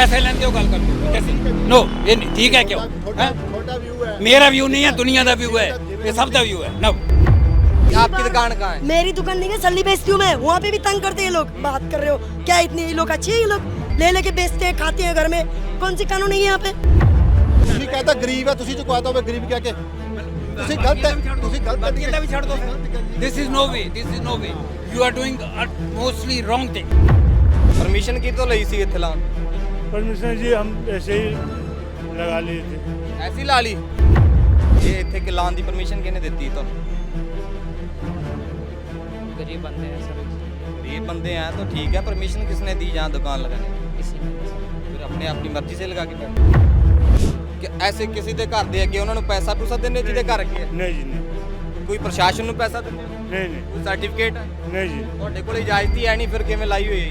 ਪੈਸੇ ਲੈਂਦੇ ਹੋ ਗੱਲ ਕਰਦੇ ਹੋ ਜੈਸੀ ਨੋ ਇਹ ਨਹੀਂ ਠੀਕ ਹੈ ਕਿਉਂ ਤੁਹਾਡਾ ਹੈਂ? ਤੁਹਾਡਾ ਵਿਊ ਹੈ ਮੇਰਾ ਵਿਊ ਨਹੀਂ ਹੈ ਦੁਨੀਆ ਦਾ ਵਿਊ ਹੈ ਇਹ ਸਭ ਦਾ ਵਿਊ ਹੈ ਨੋ आपकी दुकान कहाँ है मेरी दुकान नहीं है सल्ली बेचती हूँ मैं वहाँ पे भी तंग करते हैं ये लोग बात कर रहे हो क्या इतने ये लोग अच्छे हैं ये लोग ले लेके बेचते हैं खाते हैं घर में कौन सी कानून है यहाँ पे ਤੁਸੀਂ ਕਹਿੰਦਾ ਗਰੀਬ ਹੈ ਤੁਸੀਂ ਚੁਕਵਾਤਾ ਹੋਵੇ ਗਰੀਬ ਕਹਿ ਕੇ ਤੁਸੀਂ ਗਲਤ ਹੈ ਤੁਸੀਂ ਗਲਤ ਹੈ ਇਹਦਾ ਵੀ ਛੱਡ ਦੋ this is no way this is no way you are doing mostly wrong thing permission की तो लई सी इत्थे लाउन परमिशन जी हम ऐसे ही लगा लिए थे ऐसी ला ली ये इत्थे कि लाउन दी परमिशन किहने दित्ती ਤੁਹਾਨੂੰ गरीब बंदे हैं सर गरीब बंदे हैं तो ठीक है परमिशन किसने दी जहाँ दुकान लगाने की? किसी ने ਫਿਰ अपने अपनी मर्जी से लगा के बैठे कि ऐसे ਕਿਸੇ ਦੇ ਘਰ ਦੇ ਅੱਗੇ ਉਹਨਾਂ ਨੂੰ ਪੈਸਾ ਪੂਸਾ ਦਿੰਦੇ ਜਿਹਦੇ ਘਰ ਅੱਗੇ ਹੈ? नहीं जी नहीं ਕੋਈ ਪ੍ਰਸ਼ਾਸਨ ਨੂੰ ਪੈਸਾ ਦਿੰਦੇ ਹੋ? नहीं नहीं ਕੋਈ ਸਰਟੀਫਿਕੇਟ ਹੈ नहीं जी ਤੁਹਾਡੇ ਕੋਲ ਇਜਾਜ਼ਤ ਹੀ ਹੈ ਨਹੀਂ ਫਿਰ ਕਿਵੇਂ ਲਾਈ ਹੋਈ ਹੈ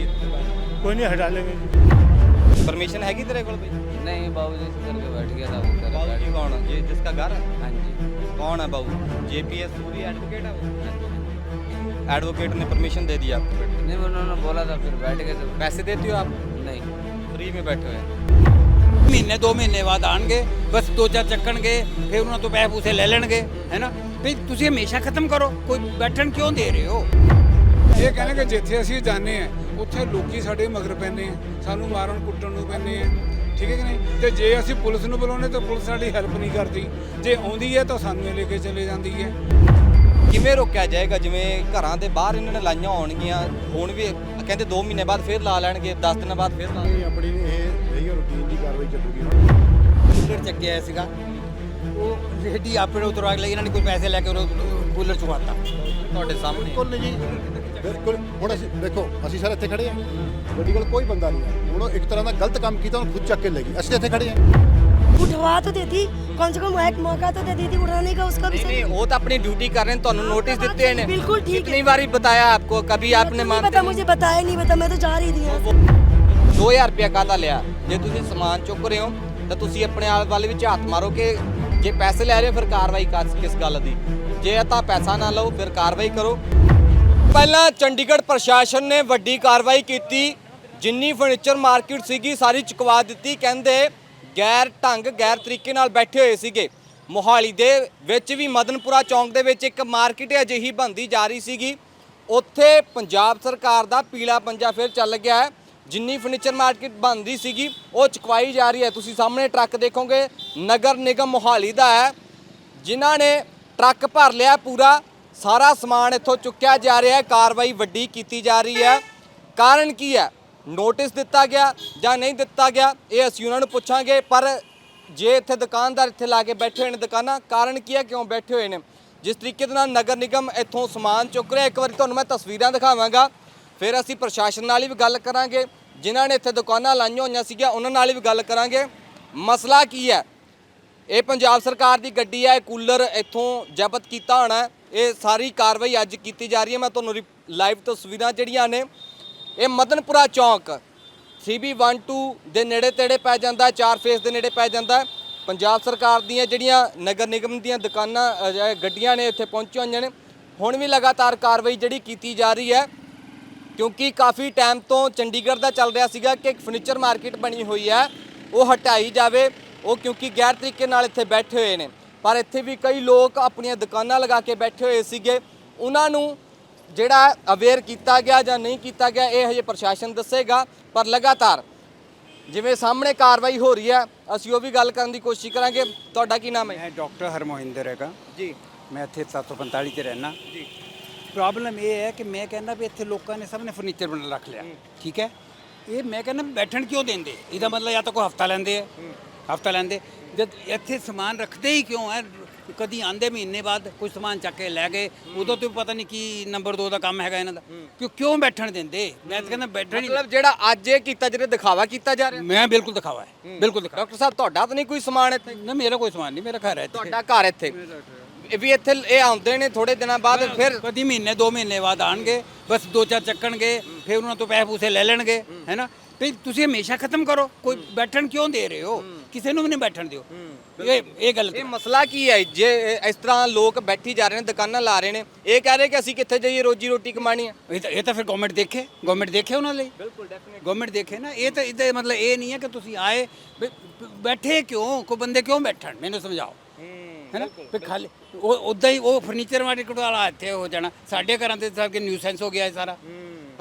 कोई नहीं हटा लेंगे जी ਪਰਮਿਸ਼ਨ ਹੈਗੀ ਤੇਰੇ ਕੋਲ ਬਈ नहीं बाबू जी से करके बैठ गया था वो कर ਬਾਊ ਜੀ ਕੌਣ ਹੈ ਜੀ ਜਿਸਕਾ ਘਰ ਹੈ हाँ जी कौन है बाबू जेपीएस सूरी एडवोकेट है वो एडवोकेट ने परमिशन दे दिया आपको बैठने नहीं उन्होंने बोला था फिर बैठ गए तो की। पैसे देते हो आप नहीं फ्री में बैठे हुए हैं ਮਹੀਨੇ ਦੋ ਮਹੀਨੇ ਬਾਅਦ ਆਣਗੇ ਬਸ ਦੋ ਚਾਰ ਚੱਕਣਗੇ ਫਿਰ ਉਹਨਾਂ ਤੋਂ ਪੈਸੇ ਪੂਸੇ ਲੈ ਲੈਣਗੇ ਹੈਨਾ ਵੀ ਤੁਸੀਂ ਹਮੇਸ਼ਾ ਖਤਮ ਕਰੋ ਕੋਈ ਬੈਠਣ ਕਿਉਂ ਦੇ ਰਹੇ ਹੋ ਇਹ ਕਹਿੰਦੇ ਕਿ ਜਿੱਥੇ ਅਸੀਂ ਜਾਂਦੇ ਆ ਉੱਥੇ ਲੋਕੀ ਸਾਡੇ ਮਗਰ ਪੈਂਦੇ ਆ। ਸਾਨੂੰ ਮਾਰਨ ਕੁੱਟਣ ਨੂੰ ਪੈਂਦੇ ਆ। ਠੀਕ ਹੈ ਕਿ ਨਹੀਂ? ਤੇ ਜੇ ਅਸੀਂ ਪੁਲਿਸ ਨੂੰ ਬੁਲਾਉਂਦੇ ਤਾਂ ਪੁਲਿਸ ਸਾਡੀ ਹੈਲਪ ਨਹੀਂ ਕਰਦੀ। ਜੇ ਆਉਂਦੀ ਹੈ ਤਾਂ ਸਾਨੂੰ ਲੈ ਕੇ ਚਲੇ ਜਾਂਦੀ ਹੈ। ਕਿਵੇਂ ਰੋਕਿਆ ਜਾਏਗਾ? ਜਿਵੇਂ ਘਰਾਂ ਦੇ ਬਾਹਰ ਇਹਨਾਂ ਨੇ ਲਾਈਆਂ ਹੋਣਗੀਆਂ ਹੁਣ ਵੀ ਕਹਿੰਦੇ 2 ਮਹੀਨੇ ਬਾਅਦ ਫਿਰ ਲਾ ਲੈਣਗੇ 10 ਦਿਨਾਂ ਬਾਅਦ ਫਿਰ ਲਾ ਇਹ ਆਪਣੀ ਇਹ ਰਹੀ ਰੂਟੀਨ ਦੀ ਕਾਰਵਾਈ ਚੱਲੂਗੀ ਹੁਣ। ਕੂਲਰ ਚੱਕਿਆ ਹੋਇਆ ਸੀਗਾ। ਉਹ ਰੇਡੀ ਆਪੇ ਉਤਰਵਾ ਕੇ ਲਈ ਇਹਨਾਂ ਨੇ ਕੋਈ ਪੈਸੇ ਲੈ ਕੇ ਉਹ ਕੂਲਰ ਚੁਕਾਤਾ। ਤੁਹਾਡੇ ਸਾਹਮਣੇ। ਬਿਲਕੁਲ ਜੀ। ਬਿਲਕੁਲ ਹੁਣ ਅਸੀਂ ਦੇਖੋ ਅਸੀਂ ਸਾਰੇ ਇੱਥੇ ਖੜੇ ਆ ਗੱਡੀ ਕੋਲ ਕੋਈ ਬੰਦਾ ਨਹੀਂ ਹੈ ਹੁਣ ਉਹ ਇੱਕ ਤਰ੍ਹਾਂ ਦਾ ਗਲਤ ਕੰਮ ਕੀਤਾ ਉਹਨੂੰ ਖੁਦ ਚੱਕ ਕੇ ਲੈ ਗਈ ਅਸੀਂ ਇੱਥੇ ਖੜੇ ਆ उठवा तो देती कम से कम एक मौका तो दे देती उठाने का उसका भी नहीं सही नहीं वो तो अपनी ड्यूटी कर रहे हैं ਤੁਹਾਨੂੰ ਨੋਟਿਸ ਦਿੱਤੇ ਨੇ बिल्कुल ठीक कितनी है बारी बताया आपको कभी आपने नहीं मानते पता नहीं। मुझे बताया नहीं पता मैं तो जा रही थी यहाँ से। 2000 ਰੁਪਇਆ ਕਾਹਦਾ ਲਿਆ ਜੇ ਤੁਸੀਂ ਸਮਾਨ ਚੁੱਕ ਰਹੇ ਹੋ ਤਾਂ ਤੁਸੀਂ ਆਪਣੇ ਆਲ ਵਾਲੇ ਵਿੱਚ ਹੱਥ ਮਾਰੋ ਕਿ ਜੇ ਪੈਸੇ ਲੈ ਰਹੇ ਹੋ ਫਿਰ ਕਾਰਵਾਈ ਕਰ ਕਿਸ ਗੱਲ ਦੀ ਜੇ ਤਾਂ ਪੈਸਾ ਨਾ ਲਓ ਫਿਰ ਕਾਰਵਾਈ ਕਰੋ ਪਹਿਲਾਂ ਚੰਡੀਗੜ੍ਹ ਪ੍ਰਸ਼ਾਸਨ ਨੇ ਵੱਡੀ ਕਾਰਵਾਈ ਕੀਤੀ। ਜਿੰਨੀ ਫਰਨੀਚਰ ਮਾਰਕੀਟ ਸੀਗੀ, ਸਾਰੀ ਚੁਕਵਾ ਦਿੱਤੀ। ਕਹਿੰਦੇ ਗੈਰ ਢੰਗ, ਗੈਰ ਤਰੀਕੇ ਨਾਲ ਬੈਠੇ ਹੋਏ ਸੀਗੇ। ਮੋਹਾਲੀ ਦੇ ਵਿੱਚ ਵੀ ਮਦਨਪੁਰਾ ਚੌਂਕ ਦੇ ਵਿੱਚ ਇੱਕ ਮਾਰਕੀਟ ਅਜਿਹੀ ਬਣਦੀ ਜਾ ਰਹੀ ਸੀਗੀ। ਉੱਥੇ ਪੰਜਾਬ ਸਰਕਾਰ ਦਾ ਪੀਲਾ ਪੰਜਾ ਫਿਰ ਚੱਲ ਗਿਆ ਹੈ। ਜਿੰਨੀ ਫਰਨੀਚਰ ਮਾਰਕੀਟ ਬਣਦੀ ਸੀਗੀ, ਉਹ ਚੁਕਵਾਈ ਜਾ ਰਹੀ ਹੈ। ਤੁਸੀਂ ਸਾਹਮਣੇ ਟਰੱਕ ਦੇਖੋਗੇ, ਨਗਰ ਨਿਗਮ ਮੋਹਾਲੀ ਦਾ ਹੈ। ਜਿਨ੍ਹਾਂ ਨੇ ਟਰੱਕ ਭਰ ਲਿਆ ਪੂਰਾ ਸਾਰਾ ਸਮਾਨ ਇੱਥੋਂ ਚੁੱਕਿਆ ਜਾ ਰਿਹਾ ਹੈ, ਕਾਰਵਾਈ ਵੱਡੀ ਕੀਤੀ ਜਾ ਰਹੀ ਹੈ। ਕਾਰਨ ਕੀ ਹੈ? ਨੋਟਿਸ ਦਿੱਤਾ ਗਿਆ ਜਾਂ ਨਹੀਂ ਦਿੱਤਾ ਗਿਆ, ਇਹ ਅਸੀਂ ਉਹਨਾਂ ਨੂੰ ਪੁੱਛਾਂਗੇ, ਪਰ ਜੇ ਇੱਥੇ ਦੁਕਾਨਦਾਰ ਇੱਥੇ ਲਾ ਕੇ ਬੈਠੇ ਹੋਏ ਨੇ ਦੁਕਾਨਾਂ, ਕਾਰਨ ਕੀ ਹੈ, ਕਿਉਂ ਬੈਠੇ ਹੋਏ ਨੇ? ਜਿਸ ਤਰੀਕੇ ਦੇ ਨਾਲ ਨਗਰ ਨਿਗਮ ਇੱਥੋਂ ਸਮਾਨ ਚੁੱਕ ਰਿਹਾ, ਇੱਕ ਵਾਰੀ ਤੁਹਾਨੂੰ ਮੈਂ ਤਸਵੀਰਾਂ ਦਿਖਾਵਾਂਗਾ, ਫਿਰ ਅਸੀਂ ਪ੍ਰਸ਼ਾਸਨ ਨਾਲ ਵੀ ਗੱਲ ਕਰਾਂਗੇ, ਜਿਨ੍ਹਾਂ ਨੇ ਇੱਥੇ ਦੁਕਾਨਾਂ ਲਾਈਆਂ ਹੋਈਆਂ ਸੀਗੀਆਂ, ਉਹਨਾਂ ਨਾਲ ਵੀ ਗੱਲ ਕਰਾਂਗੇ। ਮਸਲਾ ਕੀ ਹੈ? ਇਹ ਪੰਜਾਬ ਸਰਕਾਰ ਦੀ ਗੱਡੀ ਹੈ, ਇਹ ਕੂਲਰ ਇੱਥੋਂ ਜ਼ਬਤ ਕੀਤਾ ਹੋਣਾ ਇਹ ਸਾਰੀ ਕਾਰਵਾਈ ਅੱਜ ਕੀਤੀ ਜਾ ਰਹੀ ਹੈ। ਮੈਂ ਤੁਹਾਨੂੰ ਲਾਈਵ ਤਸਵੀਰਾਂ ਜਿਹੜੀਆਂ ਨੇ, ਇਹ ਮਦਨਪੁਰਾ ਚੌਂਕ CB12 ਦੇ ਨੇੜੇ ਤੇੜੇ ਪੈ ਜਾਂਦਾ ਚਾਰ ਫੇਸ ਦੇ ਨੇੜੇ ਪੈ ਜਾਂਦਾ ਪੰਜਾਬ ਸਰਕਾਰ ਦੀਆਂ ਜਿਹੜੀਆਂ ਨਗਰ ਨਿਗਮ ਦੀਆਂ ਦੁਕਾਨਾਂ ਜਾਂ ਗੱਡੀਆਂ ਨੇ, ਇੱਥੇ ਪਹੁੰਚੀਆਂ ਹੋਈਆਂ ਨੇ, ਹੁਣ ਵੀ ਲਗਾਤਾਰ ਕਾਰਵਾਈ ਜਿਹੜੀ ਕੀਤੀ ਜਾ ਰਹੀ ਹੈ। ਕਿਉਂਕਿ ਕਾਫੀ ਟਾਈਮ ਤੋਂ ਚੰਡੀਗੜ੍ਹ ਦਾ ਚੱਲ ਰਿਹਾ ਸੀਗਾ ਕਿ ਇੱਕ ਫਰਨੀਚਰ ਮਾਰਕੀਟ ਬਣੀ ਹੋਈ ਹੈ, ਉਹ ਹਟਾਈ ਜਾਵੇ। ਉਹ ਕਿਉਂਕਿ ਗੈਰ ਤਰੀਕੇ ਨਾਲ ਇੱਥੇ ਬੈਠੇ ਹੋਏ ਨੇ। ਪਰ ਇੱਥੇ ਵੀ ਕਈ ਲੋਕ ਆਪਣੀਆਂ ਦੁਕਾਨਾਂ ਲਗਾ ਕੇ ਬੈਠੇ ਹੋਏ ਸੀਗੇ। ਉਹਨਾਂ ਨੂੰ ਜਿਹੜਾ ਅਵੇਅਰ ਕੀਤਾ ਗਿਆ ਜਾਂ ਨਹੀਂ ਕੀਤਾ ਗਿਆ ਇਹ ਹਜੇ ਪ੍ਰਸ਼ਾਸਨ ਦੱਸੇਗਾ ਪਰ ਲਗਾਤਾਰ ਜਿਵੇਂ ਸਾਹਮਣੇ ਕਾਰਵਾਈ ਹੋ ਰਹੀ ਹੈ ਅਸੀਂ ਉਹ ਵੀ ਗੱਲ ਕਰਨ ਦੀ ਕੋਸ਼ਿਸ਼ ਕਰਾਂਗੇ। ਤੁਹਾਡਾ ਕੀ ਨਾਮ ਹੈ? ਮੈਂ ਡਾਕਟਰ ਹਰਮੋਹਿੰਦਰ ਹੈਗਾ। ਜੀ। ਮੈਂ ਇੱਥੇ 745 ਤੇ ਰਹਿਣਾ ਜੀ। ਪ੍ਰੋਬਲਮ ਇਹ ਹੈ ਕਿ ਮੈਂ ਕਹਿੰਦਾ ਵੀ ਇੱਥੇ ਲੋਕਾਂ ਨੇ ਸਭ ਨੇ ਫਰਨੀਚਰ ਬਣਾ ਰੱਖ ਲਿਆ। ਠੀਕ ਹੈ? ਇਹ ਮੈਂ ਕਹਿੰਦਾ ਬੈਠਣ ਕਿਉਂ ਦਿੰਦੇ? ਇਹਦਾ ਮਤਲਬ ਜਾਂ ਤਾਂ ਕੋਈ ਹਫਤਾ ਲੈਂਦੇ ਆ। ਹਫਤਾ ਲੈਂਦੇ। ਜਦ ਇੱਥੇ ਸਮਾਨ ਰੱਖਦੇ ਹੀ ਕਿਉਂ ਹੈ ਕਦੀ ਆਂਦੇ ਮਹੀਨੇ ਬਾਅਦ ਕੋਈ ਸਮਾਨ ਚੱਕ ਕੇ ਲੈ ਗਏ ਉਦੋਂ ਤੋਂ ਪਤਾ ਨਹੀਂ ਕੀ ਨੰਬਰ 2 ਦਾ ਕੰਮ ਹੈਗਾ ਇਹਨਾਂ ਦਾ। ਕਿਉਂ ਕਿਉਂ ਬੈਠਣ ਦਿੰਦੇ? ਮੈਂ ਤਾਂ ਕਹਿੰਦਾ ਬੈਠਣ ਹੀ ਮਤਲਬ ਜਿਹੜਾ ਅੱਜ ਇਹ ਕੀਤਾ ਜਿਹੜੇ ਦਿਖਾਵਾ ਕੀਤਾ ਜਾ ਰਿਹਾ। ਮੈਂ ਬਿਲਕੁਲ ਦਿਖਾਵਾ ਹੈ। ਬਿਲਕੁਲ ਦਿਖਾਵਾ। ਡਾਕਟਰ ਸਾਹਿਬ ਤੁਹਾਡਾ ਤਾਂ ਨਹੀਂ ਕੋਈ ਸਮਾਨ ਇੱਥੇ? ਨਾ ਮੇਰਾ ਕੋਈ ਸਮਾਨ ਨਹੀਂ ਮੇਰਾ ਘਰ ਹੈ ਇੱਥੇ। ਤੁਹਾਡਾ ਘਰ ਇੱਥੇ। ਇਹ ਵੀ ਇੱਥੇ ਇਹ ਆਉਂਦੇ ਨੇ ਥੋੜੇ ਦਿਨਾਂ ਬਾਅਦ ਫਿਰ ਕਦੀ ਮਹੀਨੇ ਦੋ ਮਹੀਨੇ ਬਾਅਦ ਆਣਗੇ ਬਸ ਦੋ ਚਾਰ ਚੱਕਣਗੇ ਫਿਰ ਉਹਨਾਂ ਤੋਂ ਪੈਸੇ ਪੂਸੇ ਲੈ ਲੈਣਗੇ ਹੈਨਾ ਵੀ ਤੁਸੀਂ ਹਮੇਸ਼ਾ ਖਤਮ ਕਰੋ। ਕੋਈ ਬੈਠਣ ਕਿਉਂ ਦੇ ਰਹੇ ਹੋ। ਕਿਸੇ ਨੂੰ ਵੀ ਨਹੀਂ ਬੈਠਣ ਦਿਓ। ਇਹ ਇਹ ਗਲਤ ਇਹ ਮਸਲਾ ਕੀ ਹੈ ਜੇ? ਇਸ ਤਰ੍ਹਾਂ ਲੋਕ ਬੈਠੀ ਜਾ ਰਹੇ ਨੇ ਦੁਕਾਨਾਂ ਲਾ ਰਹੇ ਨੇ ਇਹ ਕਹਿ ਰਹੇ ਕਿ ਅਸੀਂ ਕਿੱਥੇ ਜਾਈਏ ਰੋਜੀ ਰੋਟੀ ਕਮਾਣੀ ਹੈ? ਇਹ ਤਾਂ ਇਹ ਤਾਂ ਫਿਰ ਗਵਰਨਮੈਂਟ ਦੇਖੇ ਗਵਰਨਮੈਂਟ ਦੇਖੇ ਉਹਨਾਂ ਲਈ? ਬਿਲਕੁਲ ਡੈਫੀਨਿਟ ਗਵਰਨਮੈਂਟ ਦੇਖੇ ਨਾ ਇਹ ਤਾਂ ਇਹਦਾ ਮਤਲਬ ਇਹ ਨਹੀਂ ਹੈ ਕਿ ਤੁਸੀਂ ਆਏ ਬੈਠੇ ਕਿਉਂ? ਕੋ ਬੰਦੇ ਕਿਉਂ ਬੈਠਣ? ਮੈਨੂੰ ਸਮਝਾਓ। ਹੈ ਨਾ? ਵੀ ਖਾਲੀ ਉਹ ਉਦਾਂ ਹੀ ਉਹ ਫਰਨੀਚਰ ਮਾਰਕੀਟ ਵਾਲਾ ਇੱਥੇ ਹੋ ਜਾਣਾ। ਸਾਡੇ ਘਰਾਂ ਤੇ ਸਭ ਕੇ ਨਿਊਸੈਂਸ ਹੋ ਗਿਆ ਸਾਰਾ।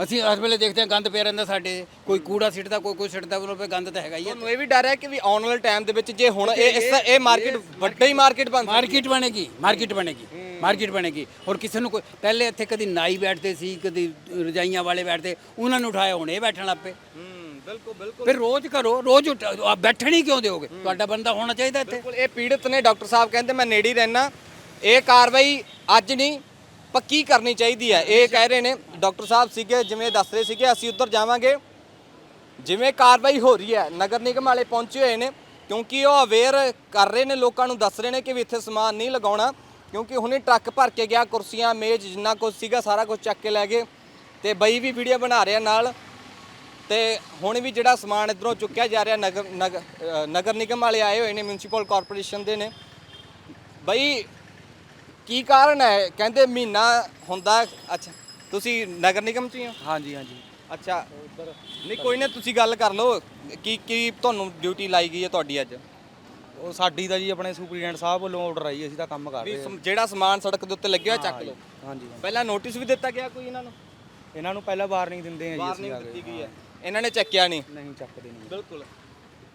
ਅਸੀਂ ਹਰ ਵੇਲੇ ਦੇਖਦੇ ਹਾਂ ਗੰਦ ਪਿਆ ਰਹਿੰਦਾ ਸਾਡੇ ਕੋਈ ਕੂੜਾ ਸਿੱਟਦਾ ਕੋਈ ਕੋਈ ਸਿੱਟਦਾ ਉਹਨਾਂ ਪੇ ਗੰਦ ਤਾਂ ਹੈਗਾ ਹੀ ਹੈ ਤੁਹਾਨੂੰ ਇਹ ਵੀ ਡਰ ਹੈ ਕਿ ਵੀ ਆਉਣ ਵਾਲੇ ਟਾਈਮ ਦੇ ਵਿੱਚ ਜੇ ਹੁਣ ਇਹ ਇਸ ਇਹ ਮਾਰਕੀਟ ਵੱਡਾ ਹੀ ਮਾਰਕੀਟ ਬਣ ਮਾਰਕੀਟ ਬਣੇਗੀ ਮਾਰਕੀਟ ਬਣੇਗੀ ਮਾਰਕੀਟ ਬਣੇਗੀ। ਹੋਰ ਕਿਸੇ ਨੂੰ ਕੋਈ ਪਹਿਲੇ ਇੱਥੇ ਕਦੀ ਨਾਈ ਬੈਠਦੇ ਸੀ ਕਦੀ ਰਜਾਈਆਂ ਵਾਲੇ ਬੈਠਦੇ ਉਹਨਾਂ ਨੂੰ ਉਠਾਇਆ ਹੁਣ ਇਹ ਬੈਠਣ ਲੱਗ ਪਏ। ਬਿਲਕੁਲ ਬਿਲਕੁਲ। ਫਿਰ ਰੋਜ਼ ਕਰੋ ਰੋਜ਼ ਬੈਠਣ ਹੀ ਕਿਉਂ ਦਿਓਗੇ? ਤੁਹਾਡਾ ਬੰਦਾ ਹੋਣਾ ਚਾਹੀਦਾ ਇੱਥੇ। ਬਿਲਕੁਲ ਇਹ ਪੀੜਤ ਨੇ ਡਾਕਟਰ ਸਾਹਿਬ ਕਹਿੰਦੇ ਮੈਂ ਨੇੜੇ ਰਹਿਣਾ ਇਹ ਕਾਰਵਾਈ ਅੱਜ ਨਹੀਂ ਪੱਕੀ ਕਰਨੀ ਚਾਹੀਦੀ ਹੈ। ਇਹ ਕਹਿ ਰਹੇ ਨੇ ਡਾਕਟਰ ਸਾਹਿਬ ਸੀਗੇ, ਜਿਵੇਂ ਦੱਸ ਰਹੇ ਸੀਗੇ, ਅਸੀਂ ਉੱਧਰ ਜਾਵਾਂਗੇ। ਜਿਵੇਂ ਕਾਰਵਾਈ ਹੋ ਰਹੀ ਹੈ, ਨਗਰ ਨਿਗਮ ਵਾਲੇ ਪਹੁੰਚੇ ਹੋਏ ਨੇ, ਕਿਉਂਕਿ ਉਹ ਅਵੇਅਰ ਕਰ ਰਹੇ ਨੇ, ਲੋਕਾਂ ਨੂੰ ਦੱਸ ਰਹੇ ਨੇ ਕਿ ਵੀ ਇੱਥੇ ਸਮਾਨ ਨਹੀਂ ਲਗਾਉਣਾ, ਕਿਉਂਕਿ ਹੁਣੇ ਟਰੱਕ ਭਰ ਕੇ ਗਿਆ, ਕੁਰਸੀਆਂ, ਮੇਜ਼, ਜਿੰਨਾ ਕੁਝ ਸੀਗਾ, ਸਾਰਾ ਕੁਝ ਚੱਕ ਕੇ ਲੈ ਗਏ। ਤੇ ਬਈ ਵੀ ਵੀਡੀਓ ਬਣਾ ਰਿਹਾ ਨਾਲ। ਤੇ ਹੁਣ ਵੀ ਜਿਹੜਾ ਸਮਾਨ ਇਧਰੋਂ ਚੁੱਕਿਆ ਜਾ ਰਿਹਾ, ਨਗਰ ਨਗਰ ਨਗਰ ਨਿਗਮ ਵਾਲੇ ਆਏ ਹੋਏ ਨੇ ਮਿਊਨਿਸਪਲ ਕਾਰਪੋਰੇਸ਼ਨ ਦੇ ਨੇ। ਬਈ, ਕੀ ਕਾਰਨ ਹੈ? ਕਹਿੰਦੇ ਮਹੀਨਾ ਹੁੰਦਾ, ਅੱਛਾ। ਤੁਸੀਂ ਨਗਰ ਨਿਗਮ ਚ ਹੀ ਹੋ? ਹਾਂਜੀ ਹਾਂਜੀ। ਅੱਛਾ। ਨਹੀਂ ਕੋਈ ਨਾ ਤੁਸੀਂ ਗੱਲ ਕਰ ਲਓ ਕੀ ਕੀ ਤੁਹਾਨੂੰ ਡਿਊਟੀ ਲਾਈ ਗਈ ਹੈ ਤੁਹਾਡੀ ਅੱਜ? ਉਹ ਸਾਡੀ ਤਾਂ ਜੀ ਆਪਣੇ ਸੁਪਰੀਡੈਂਟ ਸਾਹਿਬ ਵੱਲੋਂ ਆਰਡਰ ਆਈ ਅਸੀਂ ਤਾਂ ਕੰਮ ਕਰ ਰਹੇ ਹਾਂ। ਜਿਹੜਾ ਸਮਾਨ ਸੜਕ ਦੇ ਉੱਤੇ ਲੱਗਿਆ ਚੱਕ ਲਓ। ਹਾਂਜੀ ਪਹਿਲਾਂ ਨੋਟਿਸ ਵੀ ਦਿੱਤਾ ਗਿਆ ਕੋਈ ਇਹਨਾਂ ਨੂੰ? ਇਹਨਾਂ ਨੂੰ ਪਹਿਲਾਂ ਵਾਰਨਿੰਗ ਦਿੰਦੇ ਆ ਜੀ ਅਸੀਂ ਵਾਰਨਿੰਗ ਦਿੱਤੀ ਗਈ ਹੈ। ਇਹਨਾਂ ਨੇ ਚੱਕਿਆ ਨਹੀਂ। ਨਹੀਂ ਚੱਕਦੇ ਨਹੀਂ। ਬਿਲਕੁਲ।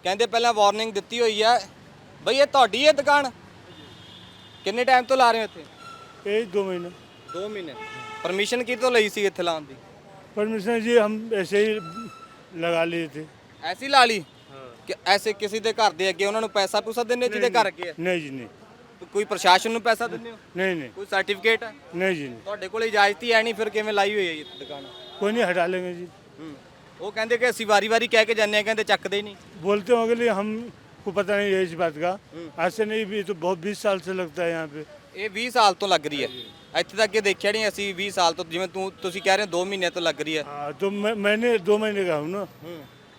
ਕਹਿੰਦੇ ਪਹਿਲਾਂ ਵਾਰਨਿੰਗ ਦਿੱਤੀ ਹੋਈ ਹੈ। ਬਈ ਇਹ ਤੁਹਾਡੀ ਹੈ ਦੁਕਾਨ? ਕਿੰਨੇ ਟਾਈਮ ਤੋਂ ਲਾ ਰਹੇ ਹੋ ਇੱਥੇ? ਇਹ 2 ਮਹੀਨੇ। 2 ਮਹੀਨੇ। ਪਰਮਿਸ਼ਨ ਕਿਤੋਂ ਲਈ ਸੀ ਇੱਥੇ ਲਾਉਣ ਦੀ परमिशन जी हम ऐसे ही लगा लिए थे ਐਸੀ ਲਾ ਲਈ ਕਿ ਐਸੇ ਕਿਸੇ ਦੇ ਘਰ ਦੇ ਅੱਗੇ ਉਹਨਾਂ ਨੂੰ ਪੈਸਾ ਪੂਸਾ ਦਿੰਦੇ ਹੋ ਜਿਹਦੇ ਘਰ ਅੱਗੇ ਹੈ नहीं जी नहीं ਕੋਈ ਪ੍ਰਸ਼ਾਸਨ ਨੂੰ ਪੈਸਾ ਦਿੰਦੇ ਹੋ नहीं नहीं ਕੋਈ ਸਰਟੀਫਿਕੇਟ ਹੈ नहीं जी नहीं ਤੁਹਾਡੇ ਕੋਲ ਇਜਾਜ਼ਤ ਹੀ ਹੈ ਨਹੀਂ ਫਿਰ ਕਿਵੇਂ ਲਾਈ ਹੋਈ ਹੈ ਇਹ ਦੁਕਾਨ कोई नहीं हटा लेंगे जी ਹੂੰ। ਉਹ ਕਹਿੰਦੇ ਕਿ ਅਸੀਂ ਵਾਰੀ-ਵਾਰੀ ਕਹਿ ਕੇ ਜਾਂਦੇ ਆ ਕਹਿੰਦੇ ਚੱਕਦੇ ਹੀ ਨਹੀਂ बोलते होंगे लेकिन हमको पता नहीं है इस बात का आज से नहीं भी तो बहुत बीस साल से लगता है यहाँ पे ਇਹ 20 ਸਾਲ ਤੋਂ ਲੱਗ ਰਹੀ ਹੈ ਇੱਥੇ ਤੱਕ ਇਹ ਦੇਖਿਆ ਨਹੀਂ ਅਸੀਂ 20 ਸਾਲ ਤੋਂ ਜਿਵੇਂ ਤੂੰ ਤੁਸੀਂ ਕਹਿ ਰਹੇ ਹੋ 2 ਮਹੀਨੇ ਤੋਂ ਲੱਗ ਰਹੀ ਹੈ। हाँ तो मैं मैंने दो महीने का हूँ ना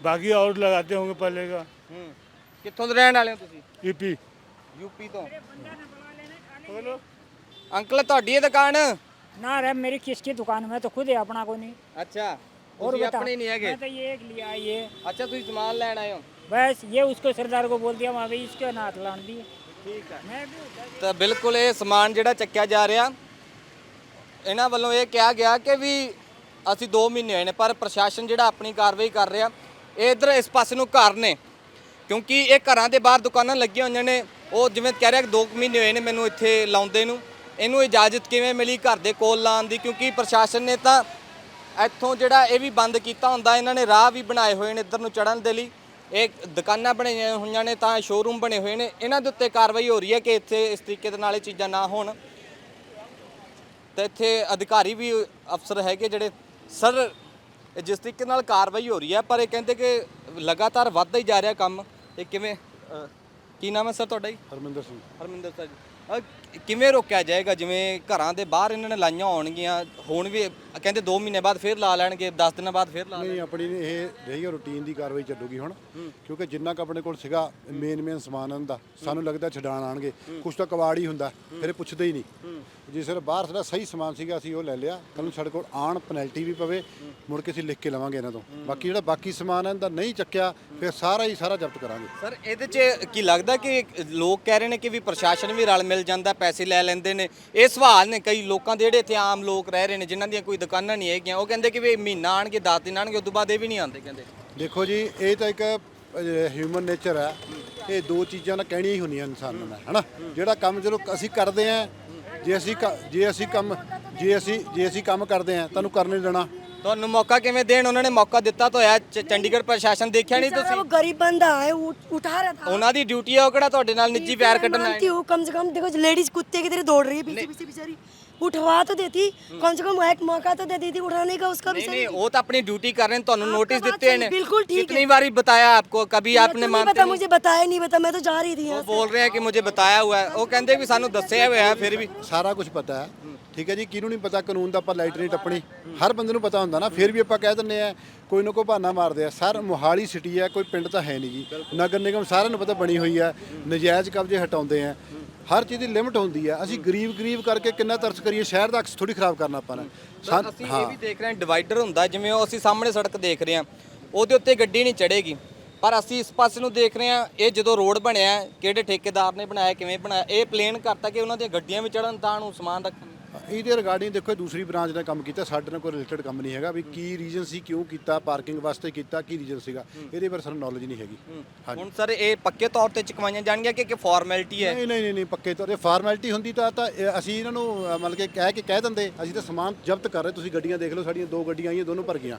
बाकी और लगाते होंगे पहले का ਕਿੱਥੋਂ ਦੇ ਰਹਿਣ ਵਾਲੇ ਹੋ ਤੁਸੀਂ? ईपी ਯੂਪੀ ਤੋਂ। ਅੰਕਲ ਤੁਹਾਡੀ ਇਹ ਦੁਕਾਨ? ना रे मेरी किसकी दुकान में तो खुद है अपना को नहीं ਅੱਛਾ और ਤੁਸੀਂ ਆਪਣੇ ਨਹੀਂ ਹੈਗੇ। मैं तो ये एक लिया ये ਅੱਛਾ ਤੁਸੀਂ ਸਮਾਨ ਲੈਣ ਆਏ ਹੋ? बस ये उसको सरदार को बोल दिया वहाँ भाई इसके नाथ लान दिए ठीक है मैं भी उधर- ਤਾਂ ਬਿਲਕੁਲ ਇਹ ਸਮਾਨ ਜਿਹੜਾ ਚੱਕਿਆ ਜਾ ਰਿਹਾ ਇਹਨਾਂ ਵੱਲੋਂ ਇਹ ਕਿਹਾ ਗਿਆ ਕਿ ਵੀ ਅਸੀਂ 2 ਮਹੀਨੇ ਹੋਏ ਨੇ, ਪਰ ਪ੍ਰਸ਼ਾਸਨ ਜਿਹੜਾ ਆਪਣੀ ਕਾਰਵਾਈ ਕਰ ਰਿਹਾ, ਇਹ ਇਧਰ ਇਸ ਪਾਸੇ ਨੂੰ ਘਰ ਨੇ। ਕਿਉਂਕਿ ਇਹ ਘਰਾਂ ਦੇ ਬਾਹਰ ਦੁਕਾਨਾਂ ਲੱਗੀਆਂ ਹੋਈਆਂ ਨੇ, ਉਹ ਜਿਵੇਂ ਕਹਿ ਰਿਹਾ ਕਿ 2 ਮਹੀਨੇ ਹੋਏ ਨੇ ਮੈਨੂੰ ਇੱਥੇ ਲਾਉਂਦੇ ਨੂੰ। ਇਹਨੂੰ ਇਜਾਜ਼ਤ ਕਿਵੇਂ ਮਿਲੀ ਘਰ ਦੇ ਕੋਲ ਲਾਉਣ ਦੀ? ਕਿਉਂਕਿ ਪ੍ਰਸ਼ਾਸਨ ਨੇ ਤਾਂ ਇੱਥੋਂ ਜਿਹੜਾ ਇਹ ਵੀ ਬੰਦ ਕੀਤਾ ਹੁੰਦਾ, ਇਹਨਾਂ ਨੇ ਰਾਹ ਵੀ ਬਣਾਏ ਹੋਏ ਨੇ ਇੱਧਰ ਨੂੰ ਚੜਨ ਦੇ ਲਈ। ਇਹ ਦੁਕਾਨਾਂ ਬਣਾਈਆਂ ਹੋਈਆਂ ਨੇ ਤਾਂ ਸ਼ੋਰੂਮ ਬਣੇ ਹੋਏ ਨੇ। ਇਹਨਾਂ ਦੇ ਉੱਤੇ ਕਾਰਵਾਈ ਹੋ ਰਹੀ ਹੈ ਕਿ ਇੱਥੇ ਇਸ ਤਰੀਕੇ ਦੇ ਨਾਲ ਇਹ ਚੀਜ਼ਾਂ ਨਾ ਹੋਣ। ਤੇ ਇੱਥੇ ਅਧਿਕਾਰੀ ਵੀ ਅਫਸਰ ਹੈਗੇ ਜਿਹੜੇ ਸਰ ਜਿਸ ਤਰੀਕੇ ਨਾਲ ਕਾਰਵਾਈ ਹੋ ਰਹੀ ਹੈ ਪਰ ਇਹ ਕਹਿੰਦੇ ਕਿ ਲਗਾਤਾਰ ਵੱਧਦਾ ਹੀ ਜਾ ਰਿਹਾ ਕੰਮ। ਇਹ ਕਿਵੇਂ ਕੀ ਨਾਮ ਹੈ ਸਰ ਤੁਹਾਡਾ ਜੀ? ਹਰਮਿੰਦਰ ਸਿੰਘ। ਹਰਮਿੰਦਰ ਸਰ ਜੀ। ਕਿਵੇਂ ਰੋਕਿਆ ਜਾਏਗਾ? ਜਿਵੇਂ ਘਰਾਂ ਦੇ ਬਾਹਰ ਇਹਨਾਂ ਨੇ ਲਾਈਆਂ ਹੋਣਗੀਆਂ ਹੁਣ ਵੀ ਕਹਿੰਦੇ 2 ਮਹੀਨੇ ਬਾਅਦ ਫੇਰ ਲਾ ਲੈਣਗੇ 10 ਦਿਨਾਂ ਬਾਅਦ ਫੇਰ ਲਾ ਨਹੀਂ ਆਪਣੀ ਇਹ ਰਹੀ ਰੂਟੀਨ ਦੀ ਕਾਰਵਾਈ ਚੱਲੂਗੀ ਹੁਣ। ਕਿਉਂਕਿ ਜਿੰਨਾ ਕੁ ਆਪਣੇ ਕੋਲ ਸੀਗਾ ਮੇਨ ਮੇਨ ਸਮਾਨ ਹੁੰਦਾ ਸਾਨੂੰ ਲੱਗਦਾ ਛਡਾਣ ਆਣਗੇ। ਕੁਛ ਤਾਂ ਕਵਾੜ ਹੀ ਹੁੰਦਾ ਫਿਰ ਇਹ ਪੁੱਛਦੇ ਹੀ ਨਹੀਂ। ਜੇ ਸਿਰ ਬਾਹਰ ਸਾਡਾ ਸਹੀ ਸਮਾਨ ਸੀਗਾ ਅਸੀਂ ਉਹ ਲੈ ਲਿਆ। ਕੱਲ ਨੂੰ ਸਾਡੇ ਕੋਲ ਆਣ ਪੈਨਲਟੀ ਵੀ ਪਵੇ ਮੁੜ ਕੇ ਅਸੀਂ ਲਿਖ ਕੇ ਲਵਾਂਗੇ ਇਹਨਾਂ ਤੋਂ। ਬਾਕੀ ਜਿਹੜਾ ਬਾਕੀ ਸਮਾਨ ਹੈ ਇਹਦਾ ਨਹੀਂ ਚੱਕਿਆ ਫਿਰ ਸਾਰਾ ਹੀ ਸਾਰਾ ਜ਼ਬਤ ਕਰਾਂਗੇ। ਸਰ ਇਹਦੇ 'ਚ ਕੀ ਲੱਗਦਾ ਕਿ ਲੋਕ ਕਹਿ ਰਹੇ ਨੇ ਕਿ ਵੀ ਪ੍ਰਸ਼ਾਸਨ ਵੀ ਰਲ ਮਿਲ ਜਾਂਦਾ ਪੈਸੇ ਲੈ ਲੈਂਦੇ ਨੇ? ਇਹ ਸਵਾਲ ਨੇ ਕਈ ਲੋਕਾਂ ਦੇ ਜਿਹੜੇ ਇੱਥੇ ਆਮ ਲੋਕ ਰਹਿ ਰਹੇ ਨੇ ਜਿਨ੍ਹਾਂ ਦੀਆਂ ਕੋਈ ਦੁਕਾਨਾਂ ਨਹੀਂ ਹੈਗੀਆਂ ਉਹ ਕਹਿੰਦੇ ਕਿ ਵੀ ਮਹੀਨਾ ਆਣਗੇ 10 ਦਿਨ ਆਣਗੇ ਉਸ ਤੋਂ ਬਾਅਦ ਇਹ ਵੀ ਨਹੀਂ ਆਉਂਦੇ ਕਹਿੰਦੇ। ਦੇਖੋ ਜੀ ਇਹ ਤਾਂ ਇੱਕ ਹਿਊਮਨ ਨੇਚਰ ਹੈ। ਇਹ ਦੋ ਚੀਜ਼ਾਂ ਨਾ ਕਹਿਣੀਆਂ ਹੀ ਹੁੰਦੀਆਂ ਇਨਸਾਨ ਨੂੰ ਹਨਾ? ਜਿਹੜਾ ਕੰਮ ਚਲੋ ਅਸੀਂ ਕਰਦੇ ਆਂ ਜੇ ਅਸੀਂ ਕ- ਜੇ ਅਸੀਂ ਕੰਮ ਜੇ ਅਸੀਂ ਜੇ ਅਸੀਂ ਕੰਮ ਕਰਦੇ ਆਂ ਤੁਹਾਨੂੰ ਕਰਨ ਨਹੀਂ ਦੇਣਾ ਤੁਹਾਨੂੰ ਮੌਕਾ ਕਿਵੇਂ ਦੇਣ ਉਹਨਾਂ ਨੇ ਮੌਕਾ ਦਿੱਤਾ ਤਾਂ ਹੋਇਆ ਚ- ਚੰਡੀਗੜ੍ਹ ਪ੍ਰਸ਼ਾਸਨ ਦੇਖਿਆ ਨਹੀਂ बेचारा ਤੁਸੀਂ वो गरीब बंदा है वो उठा रहा था ਉਹਨਾਂ ਦੀ ਡਿਊਟੀ ਹੈ ਉਹ ਕਿਹੜਾ ਤੁਹਾਡੇ ਨਾਲ ਨਿੱਜੀ ਪਿਆਰ ਕੱਢਣ ਆਏ मानती हूँ कम से कम देखो लेडीज कुत्ते की तरह दौड़ रही है पीछे पीछे बेचारी उठवा तो देती कम से कम एक मौका तो दे देती उठाने का उसका भी नहीं नहीं वो तो अपनी ड्यूटी कर रहे हैं ਤੁਹਾਨੂੰ आपका नोटिस बात देते हैं सही, बिल्कुल ठीक है। कितनी बारी बताया आपको कभी मैं आपने तो नहीं मानते पता नहीं मुझे बताया नहीं पता मैं तो जा रही थी वो यहाँ से बोल रहे हैं कि मुझे बताया हुआ है वो कहते भी ਸਾਨੂੰ ਦੱਸਿਆ ਹੋਇਆ ਹੈ ਫਿਰ ਵੀ ਸਾਰਾ ਕੁਝ ਪਤਾ ਹੈ ਠੀਕ ਹੈ ਜੀ ਕਿਹਨੂੰ ਨਹੀਂ ਪਤਾ ਕਾਨੂੰਨ ਦਾ ਆਪਾਂ ਲਾਈਟ ਨਹੀਂ ਟੱਪਣੀ। ਹਰ ਬੰਦੇ ਨੂੰ ਪਤਾ ਹੁੰਦਾ ਨਾ ਫਿਰ ਵੀ ਆਪਾਂ ਕਹਿ ਦਿੰਦੇ ਆ ਕੋਈ ਨਾ ਕੋਈ ਬਹਾਨਾ ਮਾਰਦੇ ਆ। ਸਰ ਮੋਹਾਲੀ ਸਿਟੀ ਹੈ ਕੋਈ ਪਿੰਡ ਤਾਂ ਹੈ ਨਹੀਂ ਜੀ। ਨਗਰ ਨਿਗਮ ਸਾਰਿਆਂ ਨੂੰ ਪਤਾ ਬਣੀ ਹੋਈ ਹੈ ਨਜਾਇਜ਼ ਕਬਜ਼ੇ ਹਟਾਉਂਦੇ ਆ। ਹਰ ਚੀਜ਼ ਦੀ ਲਿਮਟ ਹੁੰਦੀ ਹੈ ਅਸੀਂ ਗਰੀਬ ਗਰੀਬ ਕਰਕੇ ਕਿੰਨਾ ਤਰਸ ਕਰੀਏ ਸ਼ਹਿਰ ਦਾ ਅਕਸ ਥੋੜੀ ਖਰਾਬ ਕਰਨਾ ਆਪਾਂ ਨੇ। ਅਸੀਂ ਇਹ ਵੀ ਦੇਖ ਰਹੇ ਹਾਂ ਡਿਵਾਈਡਰ ਹੁੰਦਾ ਜਿਵੇਂ ਉਹ ਅਸੀਂ ਸਾਹਮਣੇ ਸੜਕ ਦੇਖ ਰਹੇ ਹਾਂ। ਉਹਦੇ ਉੱਤੇ ਗੱਡੀ ਨਹੀਂ ਚੜੇਗੀ ਪਰ ਅਸੀਂ ਇਸ ਪਾਸੇ ਨੂੰ ਦੇਖ ਰਹੇ ਹਾਂ ਇਹ ਜਦੋਂ ਰੋਡ ਬਣਿਆ ਕਿਹੜੇ ਠੇਕੇਦਾਰ ਨੇ ਬਣਾਇਆ ਕਿਵੇਂ ਬਣਾਇਆ ਇਹ ਪਲੇਨ ਕਰਤਾ ਕਿ ਉਹਨਾਂ ਦੀਆਂ ਗੱਡੀਆਂ ਵੀ ਚੜਨ ਤਾਂ ਨੂੰ ਸਮਾਨ ਰੱਖਣ ਇਹਦੇ ਰਿਗਾਰਡਿੰਗ ਦੇਖੋ ਇਹ ਦੂਸਰੀ ਬ੍ਰਾਂਚ ਨੇ ਕੰਮ ਕੀਤਾ ਸਾਡੇ ਨਾਲ ਕੋਈ ਰਿਲੇਟਡ ਕੰਮ ਨਹੀਂ ਹੈਗਾ ਵੀ ਕੀ ਰੀਜ਼ਨ ਸੀ ਕਿਉਂ ਕੀਤਾ ਪਾਰਕਿੰਗ ਵਾਸਤੇ ਕੀਤਾ ਕੀ ਰੀਜ਼ਨ ਸੀਗਾ ਇਹਦੇ ਬਾਰੇ ਸਾਨੂੰ ਨੌਲੇਜ ਨਹੀਂ ਹੈਗੀ। ਹੁਣ ਸਰ ਇਹ ਪੱਕੇ ਤੌਰ ਤੇ ਚੁਕਵਾਈਆਂ ਜਾਣਗੀਆਂ ਕਿ ਕਿ ਫਾਰਮੈਲਿਟੀ ਹੈ? ਨਹੀਂ ਨਹੀਂ ਨਹੀਂ ਨਹੀਂ ਪੱਕੇ ਤੌਰ ਤੇ ਫਾਰਮੈਲਿਟੀ ਹੁੰਦੀ ਤਾਂ ਤਾਂ ਅਸੀਂ ਇਹਨਾਂ ਨੂੰ ਮਤਲਬ ਕਿ ਕਹਿ ਕੇ ਕਹਿ ਦਿੰਦੇ ਅਸੀਂ ਤਾਂ ਸਮਾਨ ਜ਼ਬਤ ਕਰ ਰਹੇ ਤੁਸੀਂ ਗੱਡੀਆਂ ਦੇਖ ਲਓ ਸਾਡੀਆਂ ਦੋ ਗੱਡੀਆਂ ਆਈਆਂ ਦੋਨੋਂ ਭਰ ਗਈਆਂ।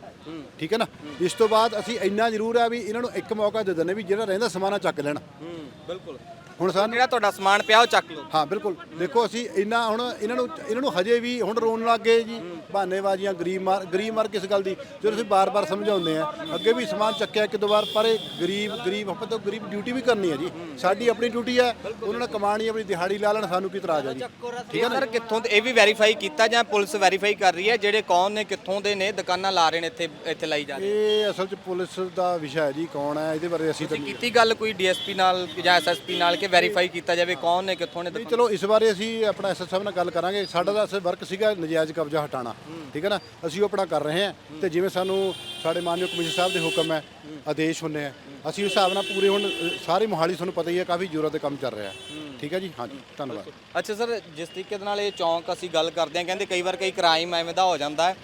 ਠੀਕ ਹੈ ਨਾ? ਇਸ ਤੋਂ ਬਾਅਦ ਅਸੀਂ ਇੰਨਾ ਜ਼ਰੂਰ ਆ ਵੀ ਇਹਨਾਂ ਨੂੰ ਇੱਕ ਮੌਕਾ ਦੇ ਦਿੰਦੇ ਵੀ ਜਿਹੜਾ ਰਹਿੰਦਾ ਸਮਾਨ ਚੱਕ ਲੈਣ। ਹੂੰ ਬਿਲਕੁਲ। ਹੁਣ ਸਾਨੂੰ ਜਿਹੜਾ ਤੁਹਾਡਾ ਸਮਾਨ ਪਿਆ ਉਹ ਚੱਕ ਲਓ। ਹਾਂ ਬਿਲਕੁਲ। ਦੇਖੋ ਅਸੀਂ ਇੰਨਾ ਹੁਣ ਇਹਨਾਂ ਨੂੰ ਇਹਨਾਂ ਨੂੰ ਹਜੇ ਵੀ ਹੁਣ ਰੋਣ ਲੱਗ ਗਏ ਜੀ। ਬਹਾਨੇਬਾਜ਼ੀਆਂ ਗਰੀਬ ਮਾਰ ਗਰੀਬ ਮਾਰ ਕਿਸ ਗੱਲ ਦੀ। ਜਦੋਂ ਅਸੀਂ ਬਾਰ-ਬਾਰ ਸਮਝਾਉਂਦੇ ਆ ਅੱਗੇ ਵੀ ਸਮਾਨ ਚੱਕਿਆ ਇੱਕ ਦੋ ਵਾਰ ਪਰ ਇਹ ਗਰੀਬ ਗਰੀਬ ਆਪਾਂ ਤਾਂ ਗਰੀਬ ਡਿਊਟੀ ਵੀ ਕਰਨੀ ਹੈ ਜੀ। ਸਾਡੀ ਆਪਣੀ ਡਿਊਟੀ ਹੈ ਉਹਨਾਂ ਨੇ ਕਮਾਣੀ ਆਪਣੀ ਦਿਹਾੜੀ ਲਾ ਲੈਣ ਸਾਨੂੰ ਕੀ ਇਤਰਾਜ਼ ਹੈ ਜੀ। ਠੀਕ ਹੈ ਸਰ ਕਿੱਥੋਂ ਇਹ ਵੀ ਵੈਰੀਫਾਈ ਕੀਤਾ ਜਾਂ ਪੁਲਿਸ ਵੈਰੀਫਾਈ ਕਰ ਰਹੀ ਹੈ ਜਿਹੜੇ ਕੌਣ ਨੇ ਕਿੱਥੋਂ ਦੇ ਨੇ ਦੁਕਾਨਾਂ ਲਾ ਰਹੇ ਨੇ ਇੱਥੇ ਇੱਥੇ ਲਾਈ ਜਾ ਰਹੀ ਇਹ ਅਸਲ 'ਚ ਪੁਲਿਸ ਦਾ ਵਿਸ਼ਾ ਹੈ ਜੀ ਕੌਣ ਹੈ ਇਹਦੇ ਬਾਰੇ ਅਸੀਂ ਤਾਂ ਕੀਤੀ ਗੱਲ ਕੋਈ ਡੀਐਸਪੀ ਨਾਲ ਜਾਂ ਐਸਐਸਪੀ ਨਾਲ ਕਿ ਵੈਰੀਫਾਈ ਕੀਤਾ ਜਾਵੇ ਕੌਣ ਨੇ ਕਿੱਥੋਂ ਨੇ ਨਹੀਂ ਚਲੋ ਇਸ ਬਾਰੇ ਅਸੀਂ ਆਪਣਾ ਐਸਐਸ ਸਾਹਿਬ ਨਾਲ ਗੱਲ ਕਰਾਂਗੇ। ਸਾਡਾ ਤਾਂ ਅਸਲ ਵਰਕ ਸੀਗਾ ਨਜਾਇਜ਼ ਕਬਜ਼ਾ ਹਟਾਣਾ ਠੀਕ ਹੈ ਨਾ? ਅਸੀਂ ਉਹ ਆਪਣਾ ਕਰ ਰਹੇ ਹਾਂ। ਤੇ ਜਿਵੇਂ ਸਾਨੂੰ ਸਾਡੇ ਮਾਨਯੋਗ ਕਮਿਸ਼ਨਰ ਸਾਹਿਬ ਦੇ ਹੁਕਮ ਹੈ ਆਦੇਸ਼ ਹੁੰਨੇ ਆ। ਅਸੀਂ ਉਸ ਹਿਸਾਬ ਨਾਲ ਪੂਰੇ ਹੁਣ ਅ, ਸਾਰੇ ਮੋਹਾਲੀ ਤੁਹਾਨੂੰ ਪਤਾ ਹੀ ਹੈ ਕਾਫੀ ਜ਼ੋਰਾਂ ਤੇ ਕੰਮ ਚੱਲ ਰਿਹਾ ਹੈ। ਠੀਕ ਹੈ ਜੀ? ਹਾਂਜੀ ਧੰਨਵਾਦ। ਅੱਛਾ ਸਰ ਜਿਸ ਤਰੀਕੇ ਦੇ ਨਾਲ ਇਹ ਚੌਂਕ ਅਸੀਂ ਗੱਲ ਕਰਦੇ ਹਾਂ ਕਹਿੰਦੇ ਕਈ ਵਾਰ ਕਈ ਕ੍ਰਾਈਮ ਐਵੇਂ ਦਾ ਹੋ ਜਾਂਦਾ ਹੈ।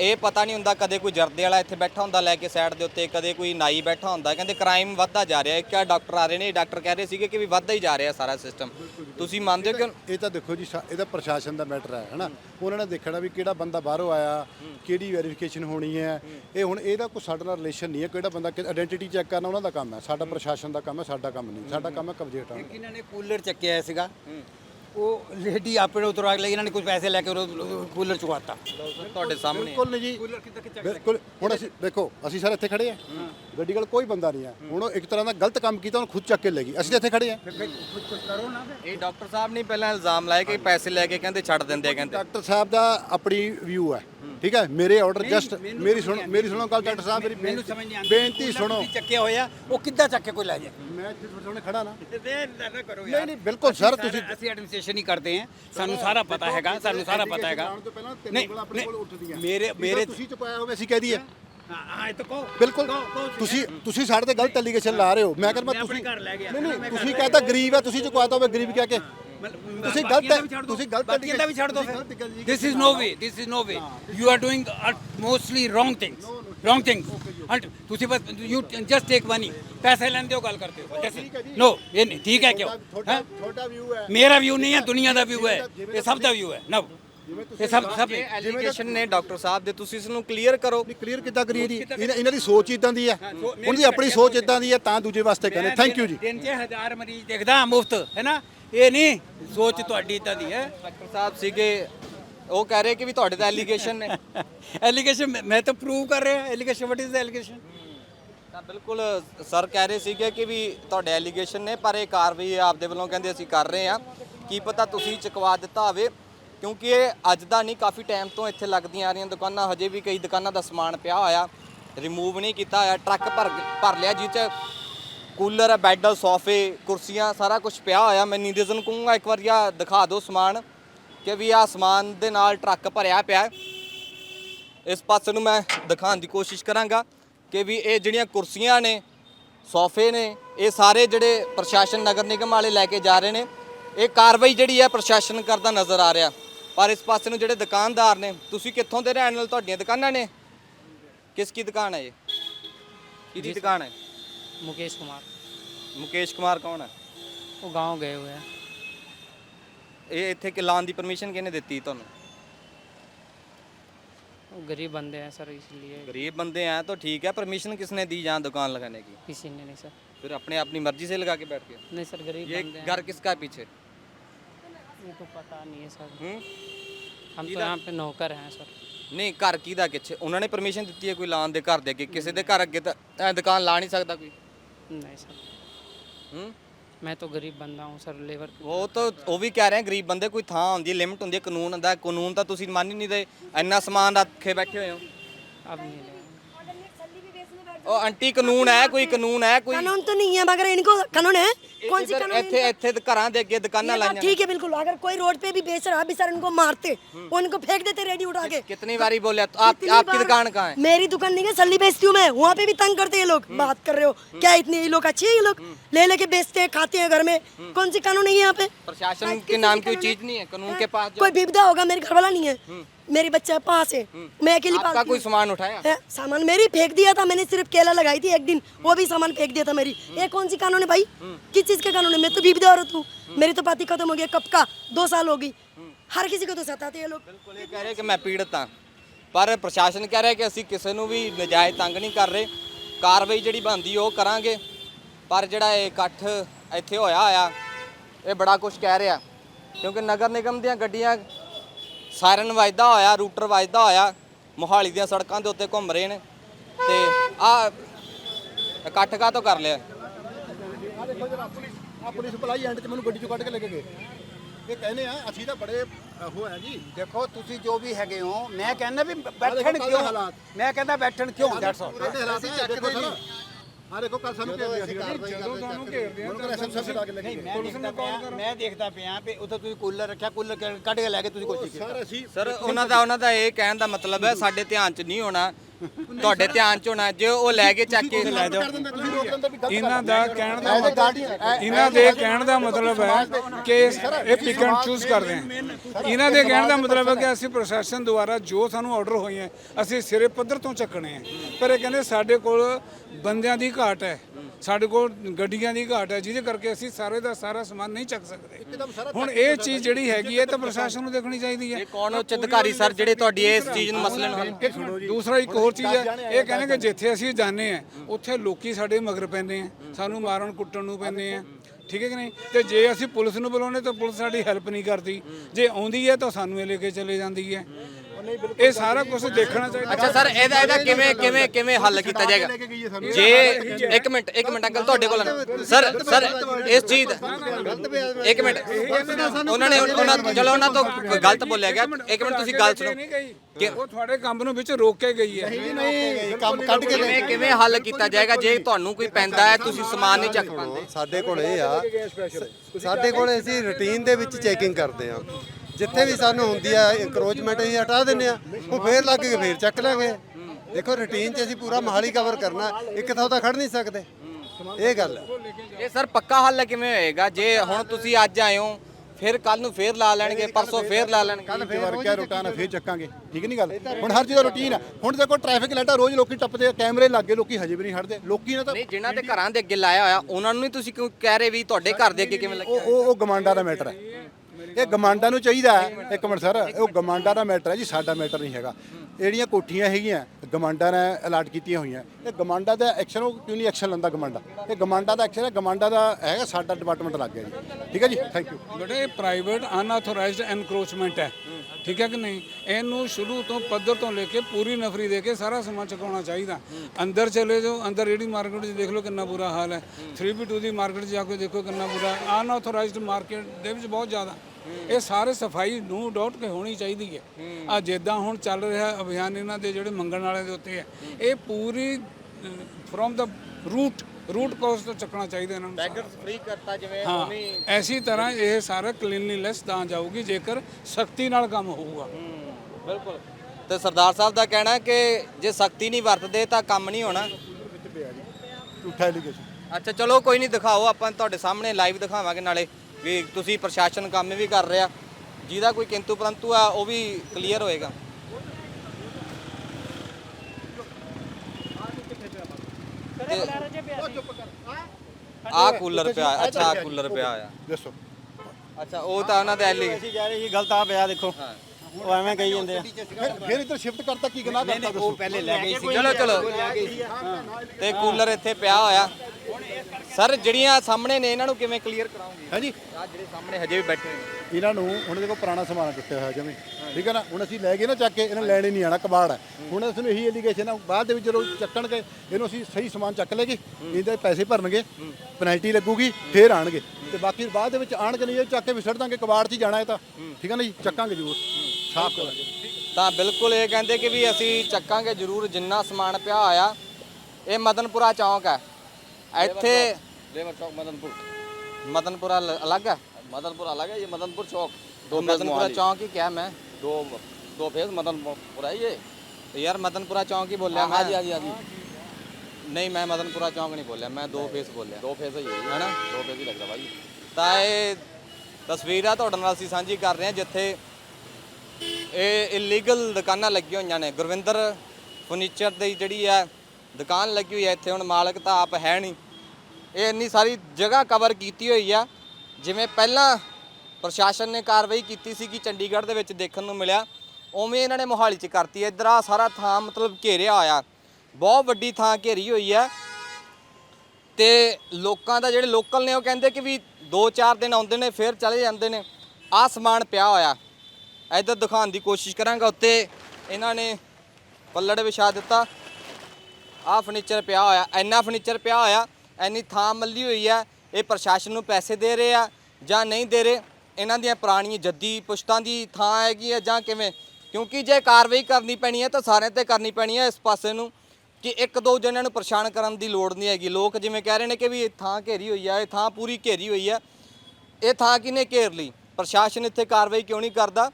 ਇਹ ਪਤਾ ਨਹੀਂ ਹੁੰਦਾ ਕਦੇ ਕੋਈ ਜਰਦੇ ਵਾਲਾ ਇੱਥੇ ਬੈਠਾ ਹੁੰਦਾ ਲੈ ਕੇ ਸਾਈਡ ਦੇ ਉੱਤੇ ਕਦੇ ਕੋਈ ਨਾਈ ਬੈਠਾ ਹੁੰਦਾ। ਕਹਿੰਦੇ ਕ੍ਰਾਈਮ ਵੱਧਦਾ ਜਾ ਰਿਹਾ। ਹੈ ਕਿਆ ਡਾਕਟਰ ਆ ਰਹੇ ਨੇ ਡਾਕਟਰ ਕਹਿ ਰਹੇ ਸੀਗੇ ਕਿ ਵੀ ਵੱਧਦਾ ਹੀ ਜਾ ਰਿਹਾ ਸਾਰਾ ਸਿਸਟਮ ਤੁਸੀਂ ਮੰਨਦੇ ਹੋ ਕਿ ਇਹ ਤਾਂ ਦੇਖੋ ਜੀ ਸਾ- ਇਹਦਾ ਪ੍ਰਸ਼ਾਸਨ ਦਾ ਮੈਟਰ ਹੈ ਹਨਾ? ਉਹਨਾਂ ਨੇ ਦੇਖਣਾ ਵੀ ਕਿਹੜਾ ਬੰਦਾ ਬਾਹਰੋਂ ਆਇਆ ਕਿਹੜੀ ਵੈਰੀਫਿਕੇਸ਼ਨ ਹੋਣੀ ਹੈ। ਇਹ ਹੁਣ ਇਹਦਾ ਕੋਈ ਸਾਡੇ ਨਾਲ ਰਿਲੇਸ਼ਨ ਨਹੀਂ ਹੈ ਕਿਹੜਾ ਬੰਦਾ ਆਇਡੈਂਟੀਟੀ ਚੈੱਕ ਕਰਨਾ ਉਹਨਾਂ ਦਾ ਕੰਮ ਹੈ। ਸਾਡਾ ਪ੍ਰਸ਼ਾਸਨ ਦਾ ਕੰਮ ਹੈ ਸਾਡਾ ਕੰਮ ਨਹੀਂ। ਸਾਡਾ ਕੰਮ ਹੈ ਕਬਜ਼ੇ ਹਟਾਉਣਾ ਇਹਨਾਂ ਨੇ ਕੂਲਰ ਚੱਕਿਆ ਸੀਗਾ। ਉਹ ਲੇਡੀ ਆਪਣੇ ਉਤਰਾ ਲਈ ਇਹਨਾਂ ਨੇ ਕੁਝ ਪੈਸੇ ਲੈ ਕੇ ਉਹ ਕੂਲਰ ਚੁਕਾਤਾ। ਤੁਹਾਡੇ ਸਾਹਮਣੇ ਬਿਲਕੁਲ ਨਹੀਂ ਜੀ। ਬਿਲਕੁਲ ਹੁਣ ਅਸੀਂ ਦੇਖੋ ਅਸੀਂ ਸਾਰੇ ਇੱਥੇ ਖੜੇ ਆ। ਗੱਡੀ ਕੋਲ ਕੋਈ ਬੰਦਾ ਨਹੀਂ ਹੈ ਹੁਣ ਉਹ ਇੱਕ ਤਰ੍ਹਾਂ ਦਾ ਗਲਤ ਕੰਮ ਕੀਤਾ ਉਹਨੂੰ ਖੁਦ ਚੱਕ ਕੇ ਲੈ ਗਈ। ਅਸੀਂ ਤਾਂ ਇੱਥੇ ਖੜੇ ਆ। ਇਹ ਡਾਕਟਰ ਸਾਹਿਬ ਨੇ ਪਹਿਲਾਂ ਇਲਜ਼ਾਮ ਲਾਇਆ ਕਿ ਪੈਸੇ ਲੈ ਕੇ ਕਹਿੰਦੇ ਛੱਡ ਦਿੰਦੇ ਆ ਕਹਿੰਦੇ। ਡਾਕਟਰ ਸਾਹਿਬ ਦਾ ਆਪਣੀ ਵਿਊ ਹੈ ਠੀਕ ਹੈ? ਮੇਰੇ ਆਰਡਰ ਜਸਟ ਮੇਰੀ ਸੁਣੋ ਮੇਰੀ ਸੁਣੋ ਗੱਲ ਡਾਕਟਰ ਸਾਹਿਬ ਮੇਰੀ ਮੈਨੂੰ ਸਮਝ ਨਹੀਂ ਆਉਂਦੀ। ਬੇਨਤੀ ਸੁਣੋ। ਚੱਕਿਆ ਹੋਇਆ ਉਹ ਕਿੱਦਾਂ ਚੱਕ ਕੇ ਕੋਈ ਲੈ ਜਾਏ? ਮੈਂ ਇੱਥੇ ਤੁਹਾਡੇ ਸਾਹਮਣੇ ਖੜਾ ਨਾ। ਨਾ ਕਰੋ ਨਹੀਂ ਨਹੀਂ ਬਿਲਕੁਲ ਸਰ ਤੁਸੀਂ ਅਸੀਂ ਐਡਮਿਨਿਸਟ੍ਰੇਸ਼ਨ ਹੀ ਕਰਦੇ ਹਾਂ। ਸਾਨੂੰ ਸਾਰਾ ਪਤਾ ਹੈਗਾ ਸਾਨੂੰ ਸਾਰਾ ਪਤਾ ਹੈਗਾ। ਨਹੀਂ, ਮੇਰੇ ਤੁਸੀਂ ਚੁਕਾਇਆ ਹੋਵੇ ਅਸੀਂ ਕਹਿ ਦਈਏ। ਹਾਂ ਇਹ ਤਾਂ ਕਹੋ। ਬਿਲਕੁਲ। ਤੁਸੀਂ ਤੁਸੀਂ ਸਾਡੇ ਤੇ ਗਲਤ ਐਲੀਗੇਸ਼ਨ ਲਾ ਰਹੇ ਹੋ। ਮੈਂ ਕਹਿੰਦਾ ਤੁਸੀਂ। ਨਹੀਂ ਨਹੀਂ ਤੁਸੀਂ ਕਹਿੰਦਾ ਗਰੀਬ ਹੈ ਤੁਸੀਂ ਚੁਕਵਾਤਾ ਹੋਵੇ ਗਰੀਬ ਕਹਿ ਕੇ ਤੁਸੀਂ ਗਲਤ ਤੁਸੀਂ ਗਲਤ ਬਾਕੀਆਂ ਦਾ ਵੀ ਛੱਡ ਦਿਓ this is no way this is no way you are doing mostly wrong things wrong things ਤੁਸੀਂ ਬਸ ਯੂ ਜਸਟ ਟੇਕ ਮਨੀ ਪੈਸੇ ਲੈਂਦੇ ਹੋ ਗੱਲ ਕਰਦੇ ਹੋ। ਨੋ ਇਹ ਨਹੀਂ ਠੀਕ ਹੈ ਕਿਉਂ? ਤੁਹਾਡਾ ਵਿਊ ਹੈ। ਮੇਰਾ ਵਿਊ ਨਹੀਂ ਹੈ ਦੁਨੀਆ ਦਾ ਵਿਊ ਹੈ। ਇਹ ਸਭ ਦਾ ਵਿਊ ਹੈ। ਨਵ ਇਹ ਸਭ ਸਭ ਐਲੀਗੇਸ਼ਨ ਨੇ ਡਾਕਟਰ ਸਾਹਿਬ ਦੇ ਤੁਸੀਂ ਇਸ ਨੂੰ ਕਲੀਅਰ ਕਰੋ। ਨਹੀਂ ਕਲੀਅਰ ਕਿੱਦਾਂ ਕਰੀਏ ਜੀ? ਇਹਨਾਂ ਇਹਨਾਂ ਦੀ ਸੋਚ ਇਦਾਂ ਦੀ ਹੈ। ਉਹਨਾਂ ਦੀ ਆਪਣੀ ਸੋਚ ਇਦਾਂ ਦੀ ਹੈ ਤਾਂ ਦੂਜੇ ਵਾਸਤੇ ਕਹਿੰਦੇ। ਥੈਂਕ ਯੂ ਜੀ। ਦਿਨ 'ਚ ਹਜ਼ਾਰ ਮਰੀਜ਼ ਦੇਖਦਾ ਮੁਫਤ ਹੈ ਨਾ? ਇਹ ਨਹੀਂ ਸੋਚ ਤੁਹਾਡੀ ਇਦਾਂ ਦੀ ਹੈ। ਡਾਕਟਰ ਸਾਹਿਬ ਸੀਗੇ ਉਹ ਕਹਿ ਰਹੇ ਕਿ ਵੀ ਤੁਹਾਡੇ ਤਾਂ ਐਲੀਗੇਸ਼ਨ ਨੇ। ਐਲੀਗੇਸ਼ਨ ਮੈਂ ਤਾਂ ਪ੍ਰੂਵ ਕਰ ਰਿਹਾ allegation what is the allegation ਤਾਂ ਬਿਲਕੁਲ ਸਰ ਕਹਿ ਰਹੇ ਸੀਗੇ ਕਿ ਵੀ ਤੁਹਾਡੇ ਐਲੀਗੇਸ਼ਨ ਨੇ ਪਰ ਇਹ ਕਾਰਵਾਈ ਆਪਦੇ ਵੱਲੋਂ ਕਹਿੰਦੇ ਅਸੀਂ ਕਰ ਰਹੇ ਹਾਂ। ਕੀ ਪਤਾ ਤੁਸੀਂ ਚੁਕਵਾ ਦਿੱਤਾ ਹੋਵੇ ਕਿਉਂਕਿ ਇਹ ਅੱਜ ਦਾ ਨਹੀਂ ਕਾਫੀ ਟਾਈਮ ਤੋਂ ਇੱਥੇ ਲੱਗਦੀਆਂ ਆ ਰਹੀਆਂ ਦੁਕਾਨਾਂ। ਹਜੇ ਵੀ ਕਈ ਦੁਕਾਨਾਂ ਦਾ ਸਮਾਨ ਪਿਆ ਹੋਇਆ ਰਿਮੂਵ ਨਹੀਂ ਕੀਤਾ ਹੋਇਆ ਟਰੱਕ ਭਰ ਭਰ ਲਿਆ ਜਿਹ 'ਚ ਕੂਲਰ ਬੈੱਡ ਸੋਫੇ ਕੁਰਸੀਆਂ ਸਾਰਾ ਕੁਝ ਪਿਆ ਹੋਇਆ। ਮੈਂ ਨੀਂਦੇਜ਼ ਨੂੰ ਕਹੂੰਗਾ ਇੱਕ ਵਾਰ ਆ ਦਿਖਾ ਦਿਓ ਸਮਾਨ ਕਿ ਵੀ ਆ ਸਮਾਨ ਦੇ ਨਾਲ ਟਰੱਕ ਭਰਿਆ ਪਿਆ ਹੈ। ਇਸ ਪਾਸੇ ਨੂੰ ਮੈਂ ਦਿਖਾਉਣ ਦੀ ਕੋਸ਼ਿਸ਼ ਕਰਾਂਗਾ ਕਿ ਵੀ ਇਹ ਜਿਹੜੀਆਂ ਕੁਰਸੀਆਂ ਨੇ ਸੋਫੇ ਨੇ ਇਹ ਸਾਰੇ ਜਿਹੜੇ ਪ੍ਰਸ਼ਾਸਨ ਨਗਰ ਨਿਗਮ ਵਾਲੇ ਲੈ ਕੇ ਜਾ ਰਹੇ ਨੇ ਇਹ ਕਾਰਵਾਈ ਜਿਹੜੀ ਹੈ ਪ੍ਰਸ਼ਾਸਨ ਕਰਦਾ ਨਜ਼ਰ ਆ ਰਿਹਾ। ਪਰ ਇਸ ਪਾਸੇ ਨੂੰ ਜਿਹੜੇ ਦੁਕਾਨਦਾਰ ਨੇ ਤੁਸੀਂ ਕਿੱਥੋਂ ਦੇ ਰਹਿਣ ਵਾਲੇ? ਤੁਹਾਡੀਆਂ ਦੁਕਾਨਾਂ ਨੇ? ਕਿਸ ਕੀ ਦੁਕਾਨ ਹੈ ਇਹ? ਕਿਹਦੀ ਦੁਕਾਨ ਹੈ? मुकेश कुमार ਮੁਕੇਸ਼ ਕੁਮਾਰ ਕੌਣ ਹੈ वो गांव गए हुए हैं ਇਹ ਇੱਥੇ ਕਿ ਲਾਉਣ ਦੀ ਪਰਮਿਸ਼ਨ ਕਿਹਨੇ ਦਿੱਤੀ ਤੁਹਾਨੂੰ वो गरीब बंदे हैं सर इसलिए गरीब बंदे हैं तो ठीक है परमिशन किसने दी यहाँ दुकान लगाने की किसी ने नहीं सर फिर अपने अपनी मर्जी से लगा के बैठ गए नहीं सर गरीब ये बंदे घर किसका है पीछे हैं ये तो पता नहीं है सर हम्म? हम तो यहाँ पे नौकर हैं सर ਨਹੀਂ ਘਰ ਕਿਹਦਾ ਕਿੱਥੇ ਉਹਨਾਂ ਨੇ ਪਰਮਿਸ਼ਨ ਦਿੱਤੀ ਹੈ ਕੋਈ ਲਾਉਣ ਦੇ ਘਰ ਦੇ ਅੱਗੇ ਕਿਸੇ ਦੇ ਘਰ ਅੱਗੇ ਤਾਂ ਐਂ ਦੁਕਾਨ ਲਾ ਨਹੀਂ ਸਕਦਾ ਕੋਈ नहीं सर ਹੂੰ मैं तो गरीब बंदा हूँ सर लेबर ਉਹ ਤਾਂ ਉਹ ਵੀ ਕਹਿ ਰਹੇ ਆ ਗਰੀਬ ਬੰਦੇ ਕੋਈ ਥਾਂ ਹੁੰਦੀ ਹੈ ਲਿਮਟ ਹੁੰਦੀ ਹੈ ਕਾਨੂੰਨ ਹੁੰਦਾ ਕਾਨੂੰਨ ਤਾਂ ਤੁਸੀਂ ਮੰਨ ਹੀ ਨਹੀਂ ਰਹੇ ਇੰਨਾ ਸਮਾਨ ਰੱਖੇ ਬੈਠੇ ਹੋਏ ਹੋ अब नहीं लेगा ਉਹ ਆਂਟੀ ਕਾਨੂੰਨ ਹੈ ਕੋਈ ਕਾਨੂੰਨ ਹੈ ਕੋਈ कानून तो नहीं है मगर इनको कानून है कौन सी ਇੱਧਰ- कानून ਇੱਥੇ ਇੱਥੇ ਤਾਂ ਘਰਾਂ ਦੇ ਅੱਗੇ ਦੁਕਾਨਾਂ ये बात ਲਾਈਆਂ ठीक है बिल्कुल अगर कोई रोड पे भी बेच रहा है अभी सर उनको मारते उनको फेंक देते रेडी उठा के कितनी बारी बोले तो आप कितनी आपकी बार- दुकान कहाँ है मेरी दुकान नहीं है सल्ली बेचती हूँ मैं वहाँ पे भी तंग करते हैं ये लोग बात कर रहे हो क्या इतने ये लोग अच्छे हैं ये लोग ले लेके बेचते हैं खाते हैं घर में कौन सी कानून है यहाँ पे प्रशासन किसी के नाम की कानून चीज नहीं है कानून हाँ, के पास जाओ। कोई विपदा होगा मेरे घर वाला नहीं है मेरी बच्चा पास है मैं अकेली आपका पालती कोई हूँ। सामान उठाया है, सामान मेरी फेंक दिया था मैंने सिर्फ केला लगाई थी एक दिन वो भी सामान फेंक दिया था मेरी ये कौन सी कानून है भाई किस चीज का कानून है मैं तो विपदा औरत हूँ मेरी तो पति खत्म हो गया कब का दो साल हो गई हर किसी को तो सताते हैं ये लोग ਬਿਲਕੁਲ ਇਹ ਕਹਿ ਰਹੇ ਕਿ ਮੈਂ ਪੀੜਤ ਹਾਂ ਪਰ ਪ੍ਰਸ਼ਾਸਨ ਕਹਿ ਰਿਹਾ ਕਿ ਅਸੀਂ ਕਿਸੇ ਨੂੰ ਵੀ ਨਜਾਇਜ਼ ਤੰਗ ਨਹੀਂ ਕਰ ਰਹੇ ਕਾਰਵਾਈ ਜਿਹੜੀ ਬਣਦੀ ਉਹ ਕਰਾਂਗੇ ਪਰ ਜਿਹੜਾ ਇਹ ਇਕੱਠ ਇੱਥੇ ਹੋਇਆ ਆ ਇਹ ਬੜਾ ਕੁਝ ਕਹਿ ਰਿਹਾ ਕਿਉਂਕਿ ਨਗਰ ਨਿਗਮ ਦੀਆਂ ਗੱਡੀਆਂ ਸਾਇਰਨ ਵੱਜਦਾ ਹੋਇਆ ਰੂਟਰ ਵੱਜਦਾ ਹੋਇਆ ਮੋਹਾਲੀ ਦੀਆਂ ਸੜਕਾਂ ਦੇ ਉੱਤੇ ਘੁੰਮ ਰਹੇ ਨੇ ਤੇ ਆ ਇਕੱਠ ਕਾ ਤੋਂ ਕਰ ਲਿਆ? ਆ ਦੇਖੋ ਜਰਾ ਪੁਲਿਸ ਆ ਪੁਲਿਸ ਬੁਲਾਈ ਐਂਡ ਚ ਮੈਨੂੰ ਗੱਡੀ ਚੋਂ ਕੱਢ ਕੇ ਲੈ ਕੇ ਗਏ। ਇਹ ਕਹਿੰਦੇ ਆ ਅਸੀਂ ਤਾਂ ਬੜੇ ਉਹ ਹੈ ਜੀ ਦੇਖੋ ਤੁਸੀਂ ਜੋ ਵੀ ਹੈਗੇ ਹੋ ਮੈਂ ਕਹਿੰਦਾ ਵੀ ਬੈਠਣ ਕਿਉਂ। ਮੈਂ ਕਹਿੰਦਾ ਬੈਠਣ ਕਿਉਂ? ਦੈਟਸ ਆਲ ਆ ਦੇਖੋ ਕੱਲ ਸਾਨੂੰ ਘੇਰ ਲਿਆ ਸੀਗਾ। ਜਦੋਂ ਤੁਹਾਨੂੰ ਘੇਰਦੇ ਆ ਮੈਨੂੰ ਐਸਐਮ ਸਾਹਿਬ ਲਾ ਕੇ ਲੈ ਕੇ ਗਏ ਮੈਂ ਦੇਖਦਾ ਪਿਆ ਮੈਂ ਦੇਖਦਾ ਪਿਆ ਵੀ ਉੱਥੇ ਤੁਸੀਂ ਕੂਲਰ ਰੱਖਿਆ ਕੂਲਰ ਕੱਢ ਕੇ ਲੈ ਕੇ ਤੁਸੀਂ ਕੋਸ਼ਿਸ਼ ਕੀਤੀ ਸਰ ਅਸੀਂ ਸਰ ਉਹਨਾਂ ਦਾ ਉਹਨਾਂ ਦਾ ਇਹ ਕਹਿਣ ਦਾ ਮਤਲਬ ਹੈ ਸਾਡੇ ਧਿਆਨ 'ਚ ਨਹੀਂ ਹੋਣਾ ਤੁਹਾਡੇ ਧਿਆਨ 'ਚ ਹੋਣਾ ਜੇ ਉਹ ਲੈ ਕੇ ਚੱਕ ਕੇ ਲੈ ਜਾਓ ਕਰ ਦਿੰਦੇ ਤੁਸੀਂ ਰੋਕ ਦਿੰਦੇ ਵੀ ਗਲਤ ਇਹਨਾਂ ਦਾ ਕਹਿਣ ਦਾ ਮਤਲਬ ਇਹਨਾਂ ਦੇ ਕਹਿਣ ਦਾ ਮਤਲਬ ਹੈ ਕਿ ਇਹ ਪਿਕ ਐਂਡ ਚੂਜ਼ ਕਰਦੇ ਆ ਇਹਨਾਂ ਦੇ ਕਹਿਣ ਦਾ ਮਤਲਬ ਹੈ ਕਿ ਅਸੀਂ ਪ੍ਰਸ਼ਾਸਨ ਦੁਆਰਾ ਜੋ ਸਾਨੂੰ ਆਰਡਰ ਹੋਏ ਹੈ ਅਸੀਂ ਸਿਰੇ ਪੱਧਰ ਤੋਂ ਚੱਕਣੇ ਆ ਪਰ ਇਹ ਕਹਿੰਦੇ ਸਾਡੇ ਕੋਲ ਬੰਦਿਆਂ ਦੀ ਘਾਟ ਹੈ। ਸਾਡੇ ਕੋਲ ਗੱਡੀਆਂ ਦੀ ਘਾਟ ਹੈ ਜਿਹਦੇ ਕਰਕੇ ਅਸੀਂ ਸਾਰੇ ਦਾ ਸਾਰਾ ਸਮਾਨ ਨਹੀਂ ਚੱਕ ਸਕਦੇ। ਹੁਣ ਇਹ ਚੀਜ਼ ਜਿਹੜੀ ਹੈਗੀ ਹੈ ਤਾਂ ਪ੍ਰਸ਼ਾਸਨ ਨੂੰ ਦੇਖਣੀ ਚਾਹੀਦੀ ਹੈ। ਇਹ ਕੌਣ ਉੱਚ ਅਧਿਕਾਰੀ ਸਰ ਜਿਹੜੇ ਤੁਹਾਡੀ ਇਸ ਚੀਜ਼ ਨੂੰ ਮਸਲੇ ਨੂੰ ਹੱਲ ਦੂਸਰਾ ਇੱਕ ਹੋਰ ਚੀਜ਼ ਹੈ ਇਹ ਕਹਿੰਦੇ ਕਿ ਜਿੱਥੇ ਅਸੀਂ ਜਾਂਦੇ ਆ ਉੱਥੇ ਲੋਕੀ ਸਾਡੇ ਮਗਰ ਪੈਂਦੇ ਆ ਸਾਨੂੰ ਮਾਰਨ ਕੁੱਟਣ ਨੂੰ ਪੈਂਦੇ ਆ। ਠੀਕ ਹੈ ਕਿ ਨਹੀਂ? ਤੇ ਜੇ ਅਸੀਂ ਪੁਲਿਸ ਨੂੰ ਬੁਲਾਉਂਦੇ ਤਾਂ ਪੁਲਿਸ ਸਾਡੀ ਹੈਲਪ ਨਹੀਂ ਕਰਦੀ। ਜੇ ਆਉਂਦੀ ਹੈ ਤਾਂ ਸਾਨੂੰ ਇਹ ਲੈ ਕੇ ਚਲੇ ਜਾਂਦੀ ਹੈ। ਇਹ ਸਾਰਾ ਕੁਝ ਦੇਖਣਾ ਚਾਹੀਦਾ। ਅੱਛਾ ਸਰ ਇਹਦਾ ਇਹਦਾ ਕਿਵੇਂ ਕਿਵੇਂ ਕਿਵੇਂ ਹੱਲ ਕੀਤਾ ਜਾਏਗਾ? ਜੇ ਇੱਕ ਮਿੰਟ ਇੱਕ ਮਿੰਟ ਅੰਕਲ ਤੁਹਾਡੇ ਕੋਲ ਆਉਣਾ। ਸਰ ਸਰ ਇਸ ਚੀਜ਼ ਦਾ- ਇੱਕ ਮਿੰਟ। ਉਹਨਾਂ ਨੇ ਉਹਨਾਂ ਚਲੋ ਉਹਨਾਂ ਤੋਂ ਗਲਤ ਬੋਲਿਆ ਗਿਆ। ਇੱਕ ਮਿੰਟ ਤੁਸੀਂ ਗੱਲ ਸੁਣੋ। ਨਹੀਂ ਗਈ। ਉਹ ਤੁਹਾਡੇ ਕੰਮ ਨੂੰ ਵਿੱਚ ਰੋਕ ਕੇ ਗਈ ਹੈ। ਨਹੀਂ ਕੰਮ ਕੱਢ ਕੇ ਕਿਵੇਂ ਕਿਵੇਂ ਹੱਲ ਕੀਤਾ ਜਾਏਗਾ? ਜੇ ਤੁਹਾਨੂੰ ਕੋਈ ਪੈਂਦਾ ਹੈ ਤੁਸੀਂ ਸਮਾਨ ਨਹੀਂ ਚੱਕ ਪਾਉਂਦੇ। ਸਾਡੇ ਕੋਲ ਇਹ ਆ। ਸਾਡੇ ਕੋਲ ਅਸੀਂ ਰੁਟੀਨ ਦੇ ਵਿੱਚ ਚੈਕਿੰਗ ਕਰਦੇ ਆ ਜਿੱਥੇ ਵੀ ਸਾਨੂੰ ਹੁੰਦੀ ਆ ਇਨਕਰੋਚਮੈਂਟ ਅਸੀਂ ਹਟਾ ਦਿੰਦੇ ਆ ਉਹ ਫੇਰ ਲੱਗ ਕੇ ਫੇਰ ਚੱਕ ਲਾਂਗੇ ਦੇਖੋ ਰੁਟੀਨ 'ਚ ਅਸੀਂ ਪੂਰਾ ਮਹਾਲੀ ਕਵਰ ਕਰਨਾ। ਇੱਕ ਥਾਂ ਤਾਂ ਖੜ ਨਹੀਂ ਸਕਦੇ। ਇਹ ਗੱਲ ਹੈ ਇਹ ਸਰ ਪੱਕਾ ਹੱਲ ਕਿਵੇਂ ਹੋਏਗਾ? ਜੇ ਹੁਣ ਤੁਸੀਂ ਅੱਜ ਆਏ ਹੋ ਫਿਰ ਕੱਲ ਨੂੰ ਫੇਰ ਲਾ ਲੈਣਗੇ ਪਰਸੋਂ ਫੇਰ ਲਾ ਲੈਣਗੇ। ਕੱਲ ਫੇਰ ਵਰਕਿਆ ਰੋਟਾਣਾ ਫੇਰ ਚੱਕਾਂਗੇ। ਠੀਕ ਨਹੀਂ ਗੱਲ? ਹੁਣ ਹਰ ਚੀਜ਼ ਦਾ ਰੁਟੀਨ ਆ। ਹੁਣ ਦੇਖੋ ਟ੍ਰੈਫਿਕ ਲਾਈਟਾਂ ਰੋਜ਼ ਲੋਕੀ ਟੱਪਦੇ ਆ ਕੈਮਰੇ ਲੱਗੇ ਲੋਕੀ ਹਜੇ ਵੀ ਨਹੀਂ ਹਟਦੇ। ਲੋਕੀ ਨੇ ਤਾਂ ਨਹੀਂ ਜਿਨ੍ਹਾਂ ਦੇ ਘਰਾਂ ਦੇ ਅੱਗੇ ਲਾਇਆ ਹੋਇਆ ਉਹਨਾਂ ਨੂੰ ਨਹੀਂ ਤੁਸੀਂ ਕਿਉਂ ਕਹਿ ਰਹੇ ਵੀ ਤੁਹਾਡੇ ਘਰ ਦੇ ਅੱਗੇ ਕਿਵੇਂ ਲੱਗਿਆ ਉਹ ਉਹ ਉਹ ਗਮਾਂਡਾ ਦਾ ਮੈਟਰ ਹੈ ਇਹ ਗਮਾਂਡਾਂ ਨੂੰ ਚਾਹੀਦਾ ਹੈ। ਇੱਕ ਮਿੰਟ ਸਰ, ਉਹ ਗਮਾਂਡਾਂ ਦਾ ਮੈਟਰ ਹੈ ਜੀ, ਸਾਡਾ ਮੈਟਰ ਨਹੀਂ ਹੈਗਾ। ਜਿਹੜੀਆਂ ਕੋਠੀਆਂ ਹੈਗੀਆਂ, ਗਮਾਂਡਾ ਨੇ ਅਲਾਟ ਕੀਤੀਆਂ ਹੋਈਆਂ। ਇਹ ਗਮਾਂਡਾ ਦਾ ਐਕਸ਼ਨ ਉਹ ਕਿਉਂ ਨਹੀਂ ਐਕਸ਼ਨ ਲੈਂਦਾ ਗਮਾਂਡਾ? ਇਹ ਗਮਾਂਡਾ ਦਾ ਐਕਸ਼ਨ ਹੈ, ਗਮਾਂਡਾ ਦਾ ਹੈਗਾ, ਸਾਡਾ ਡਿਪਾਰਟਮੈਂਟ ਲੱਗ ਗਿਆ ਜੀ। ਠੀਕ ਹੈ ਜੀ? ਥੈਂਕ ਯੂ ਬੇਟਾ, ਇਹ ਪ੍ਰਾਈਵੇਟ ਅਨਆਥੋਰਾਈਜ਼ਡ ਐਨਕਰੋਚਮੈਂਟ ਹੈ। ਠੀਕ ਹੈ ਕਿ ਨਹੀਂ? ਇਹਨੂੰ ਸ਼ੁਰੂ ਤੋਂ ਪੱਧਰ ਤੋਂ ਲੈ ਕੇ ਪੂਰੀ ਨਫਰੀ ਦੇ ਕੇ ਸਾਰਾ ਸਮਾਂ ਚੁਕਾਉਣਾ ਚਾਹੀਦਾ। ਅੰਦਰ ਚਲੇ ਜਾਓ, ਅੰਦਰ ਰੇੜੀ ਮਾਰਕੀਟ 'ਚ ਦੇਖ ਲਓ ਕਿੰਨਾ ਬੁਰਾ ਹਾਲ ਹੈ। 3B2 ਦੀ ਮਾਰਕੀਟ 'ਚ ਜਾ ਕੇ ਦੇਖੋ ਕਿੰਨਾ ਬੁਰਾ। ਅਨਆਥੋਰਾਈਜ਼ਡ ਮਾਰਕੀਟ ਦੇ ਵਿੱਚ ਬਹੁਤ ਜ਼ਿਆਦਾ। ਇਹ ਸਾਰੇ ਸਫ਼ਾਈ ਨੂੰ ਡਾਟ ਕੇ ਹੋਣੀ ਚਾਹੀਦੀ ਹੈ। ਆ ਜਿੱਦਾਂ ਹੁਣ ਚੱਲ ਰਿਹਾ ਅਭਿਆਨ ਇਹਨਾਂ ਦੇ ਜਿਹੜੇ ਮੰਗਣ ਵਾਲੇ ਦੇ ਉੱਤੇ ਹੈ ਇਹ ਪੂਰੀ from the root root cause ਤੋਂ ਚੱਕਣਾ ਚਾਹੀਦਾ ਇਹਨਾਂ ਨੂੰ। ਬੈਗਰਸ ਫ੍ਰੀ ਕਰਤਾ ਜਿਵੇਂ ਹਾਂ ਐਸੀ ਤਰ੍ਹਾਂ ਇਹ ਸਾਰਾ ਕਲੀਨਲੀਨੈਸ ਤਾਂ ਜਾਊਗੀ ਜੇਕਰ ਸਖਤੀ ਨਾਲ ਕੰਮ ਹੋਊਗਾ। ਬਿਲਕੁਲ। ਤੇ ਸਰਦਾਰ ਸਾਹਿਬ ਦਾ ਕਹਿਣਾ ਹੈ ਕਿ ਜੇ ਸਖਤੀ ਨਹੀਂ ਵਰਤਦੇ ਤਾਂ ਕੰਮ ਨਹੀਂ ਹੋਣਾ। ਝੂਠਾ ਐਲੀਗੇਸ਼ਨ ਅੱਛਾ ਚਲੋ ਕੋਈ ਨਹੀਂ ਦਿਖਾਓ ਆਪਾਂ ਤੁਹਾਡੇ ਸਾਹਮਣੇ ਲਾਈਵ ਦਿਖਾਵਾਂਗੇ ਨਾਲੇ। ਵੀ ਤੁਸੀਂ ਪ੍ਰਸ਼ਾਸਨ ਕੰਮ ਵੀ ਕਰ ਰਿਹਾ। ਜਿਹਦਾ ਕੋਈ ਕਿੰਤੂ ਪਰੰਤੂ ਆ ਉਹ ਵੀ ਕਲੀਅਰ ਹੋਏਗਾ। ਆ ਕੂਲਰ ਪਿਆ ਅੱਛਾ ਆਹ ਕੂਲਰ ਪਿਆ ਆ। ਦੱਸੋ। ਅੱਛਾ ਉਹ ਤਾਂ ਉਹਨਾਂ ਦੇ ਐਲੀ ਅਸੀਂ ਕਹਿ ਰਹੇ ਸੀ ਗਲਤ ਆ ਪਿਆ ਦੇਖੋ। ਉਹ ਐਵੇਂ ਕਹੀ ਜਾਂਦੇ ਆ। ਫਿਰ ਫਿਰ ਇੱਧਰ ਸ਼ਿਫਟ ਕਰਤਾ ਕੀ ਗਨਾਹ ਕਰਤਾ ਦੱਸੋ। ਪਹਿਲੇ ਲੈ ਗਈ ਸੀ। ਚਲੋ ਚਲੋ। ਤੇ ਕੂਲਰ ਇੱਥੇ ਪਿਆ ਹੋਇਆ। ਸਰ ਜਿਹੜੀਆਂ ਸਾਹਮਣੇ ਨੇ ਇਹਨਾਂ ਨੂੰ ਕਿਵੇਂ ਕਲੀਅਰ ਕਰਾਉਂਗੇ ਹੈ ਜੀ ਆ ਜਿਹੜੇ ਸਾਹਮਣੇ ਹਜੇ ਵੀ ਬੈਠੇ ਨੇ। ਇਹਨਾਂ ਨੂੰ ਹੁਣ ਦੇਖੋ ਪੁਰਾਣਾ ਸਮਾਨ ਟੁੱਟਿਆ ਹੋਇਆ ਜਿਵੇਂ। ਠੀਕ ਹੈ ਨਾ? ਹੁਣ ਅਸੀਂ ਲੈ ਗਏ ਨਾ ਚੱਕ ਕੇ ਇਹਨਾਂ ਲੈਣੇ ਨਹੀਂ ਆਣਾ ਕਬਾੜ ਹੈ। ਹੁਣ ਅਸੀਂ ਇਹੀ ਐਲੀਗੇਸ਼ਨ ਆ ਬਾਅਦ ਦੇ ਵਿੱਚ ਜਦੋਂ ਚੱਕਣਗੇ ਇਹਨੂੰ ਅਸੀਂ ਸਹੀ ਸਮਾਨ ਚੱਕ ਲੇਗੇ ਇਹਦੇ ਪੈਸੇ ਭਰਨਗੇ ਪੈਨਲਟੀ ਲੱਗੂਗੀ ਫੇਰ ਆਣਗੇ ਤੇ ਬਾਕੀ ਬਾਅਦ ਦੇ ਵਿੱਚ ਆਣਗੇ ਨਹੀਂ ਇਹ ਚੱਕ ਕੇ ਵਿਸੜ ਦਾਂਗੇ ਕਬਾੜ 'ਚ ਹੀ ਜਾਣਾ ਇਹ ਤਾਂ। ਠੀਕ ਹੈ ਨਾ ਜੀ? ਚੱਕਾਂਗੇ ਜ਼ਰੂਰ। ਸਾਫ਼ ਕਰਾਂਗੇ। ਤਾਂ ਬਿਲਕੁਲ ਇਹ ਕਹਿੰਦੇ ਕਿ ਵੀ ਅਸੀਂ ਚੱਕਾਂਗੇ ਜ਼ਰੂਰ ਜਿੰਨਾ ਸਮਾਨ ਪਿਆ ਆਇਆ ਇਹ ਮਦਨਪੁਰਾ ਚੌਂਕ ਹੈ। ਇੱਥੇ लेबर चौक मदनपुर ਮਦਨਪੁਰਾ ਅਲੱਗ ਹੈ मदनपुर ਅਲੱਗ ਹੈ ये ਮਦਨਪੁਰ चौक दो फेज मदनपुरा ਚੌਂਕ ਹੀ ਕਿਹਾ ਮੈਂ। ਦੋ दो फेज मदनपुर है ये ਯਾਰ ਮਦਨਪੁਰਾ ਚੌਂਕ ਹੀ ਬੋਲਿਆ हाँ ਹਾਂਜੀ ਹਾਂਜੀ ਨਹੀਂ ਮੈਂ ਮਦਨਪੁਰਾ ਚੌਂਕ ਨਹੀਂ ਬੋਲਿਆ ਮੈਂ ਦੋ ਫੇਸ ਬੋਲਿਆ। ਦੋ ਫੇਸ ही है ये। ਹੈਨਾ दो फेज ही लग ਤਾਂ ਇਹ ਤਸਵੀਰਾਂ ਤੁਹਾਡੇ ਨਾਲ ਅਸੀਂ ਸਾਂਝੀ ਕਰ ਰਹੇ ਹਾਂ ਜਿੱਥੇ ਇਹ ਇਲੀਗਲ ਦੁਕਾਨਾਂ ਲੱਗੀਆਂ ਹੋਈਆਂ ਨੇ। ਗੁਰਵਿੰਦਰ ਫਰਨੀਚਰ ਦੀ ਜਿਹੜੀ ਹੈ ਦੁਕਾਨ ਲੱਗੀ ਹੋਈ ਹੈ ਇੱਥੇ ਹੁਣ ਮਾਲਕ ਤਾਂ ਆਪ ਹੈ ਨਹੀਂ। ਇਹ ਇੰਨੀ ਸਾਰੀ ਜਗ੍ਹਾ ਕਵਰ ਕੀਤੀ ਹੋਈ ਆ। ਜਿਵੇਂ ਪਹਿਲਾਂ ਪ੍ਰਸ਼ਾਸਨ ਨੇ ਕਾਰਵਾਈ ਕੀਤੀ ਸੀ ਕਿ ਚੰਡੀਗੜ੍ਹ ਦੇ ਵਿੱਚ ਦੇਖਣ ਨੂੰ ਮਿਲਿਆ, ਉਵੇਂ ਇਹਨਾਂ ਨੇ ਮੋਹਾਲੀ 'ਚ ਕਰਤੀ ਹੈ ਇੱਧਰ ਆ ਸਾਰਾ ਥਾਂ ਮਤਲਬ ਘੇਰਿਆ ਹੋਇਆ। ਬਹੁਤ ਵੱਡੀ ਥਾਂ ਘੇਰੀ ਹੋਈ ਹੈ ਤੇ ਲੋਕਾਂ ਦਾ ਜਿਹੜੇ ਲੋਕਲ ਨੇ ਉਹ ਕਹਿੰਦੇ ਕਿ ਵੀ 2-4 ਦਿਨ ਆਉਂਦੇ ਨੇ, ਫਿਰ ਚਲੇ ਜਾਂਦੇ ਨੇ। ਆਹ ਸਮਾਨ ਪਿਆ ਹੋਇਆ। ਇੱਧਰ ਦਿਖਾਉਣ ਦੀ ਕੋਸ਼ਿਸ਼ ਕਰਾਂਗਾ, ਉੱਤੇ ਇਹਨਾਂ ਨੇ ਪੱਲੜ ਵਿਛਾ ਦਿੱਤਾ। ਆਹ ਫਰਨੀਚਰ ਪਿਆ ਹੋਇਆ, ਇੰਨਾ ਫਰਨੀਚਰ ਪਿਆ ਹੋਇਆ ਇੰਨੀ ਥਾਂ ਮੱਲੀ ਹੋਈ ਆ, ਇਹ ਪ੍ਰਸ਼ਾਸਨ ਨੂੰ ਪੈਸੇ ਦੇ ਰਹੇ ਆ ਜਾਂ ਨਹੀਂ ਦੇ ਰਹੇ, ਇਹਨਾਂ ਦੀਆਂ ਪੁਰਾਣੀਆਂ ਜੱਦੀ ਪੁਸ਼ਤਾਂ ਦੀ ਥਾਂ ਹੈਗੀ ਆ ਜਾਂ ਕਿਵੇਂ? ਕਿਉਂਕਿ ਜੇ ਕਾਰਵਾਈ ਕਰਨੀ ਪੈਣੀ ਹੈ ਤਾਂ ਸਾਰਿਆਂ ਤੇ ਕਰਨੀ ਪੈਣੀ ਹੈ ਇਸ ਪਾਸੇ ਨੂੰ, ਕਿ ਇੱਕ ਦੋ ਜਣਿਆਂ ਨੂੰ ਪਰੇਸ਼ਾਨ ਕਰਨ ਦੀ ਲੋੜ ਨਹੀਂ ਹੈਗੀ। ਲੋਕ ਜਿਵੇਂ ਕਹਿ ਰਹੇ ਨੇ ਕਿ ਵੀ ਇਹ ਥਾਂ ਘੇਰੀ ਹੋਈ ਆ, ਇਹ ਥਾਂ ਪੂਰੀ ਘੇਰੀ ਹੋਈ ਆ, ਇਹ ਥਾਂ ਕਿਹਨੇ ਘੇਰ ਲਈ? ਪ੍ਰਸ਼ਾਸਨ ਇੱਥੇ ਕਾਰਵਾਈ ਕਿਉਂ ਨਹੀਂ ਕਰਦਾ?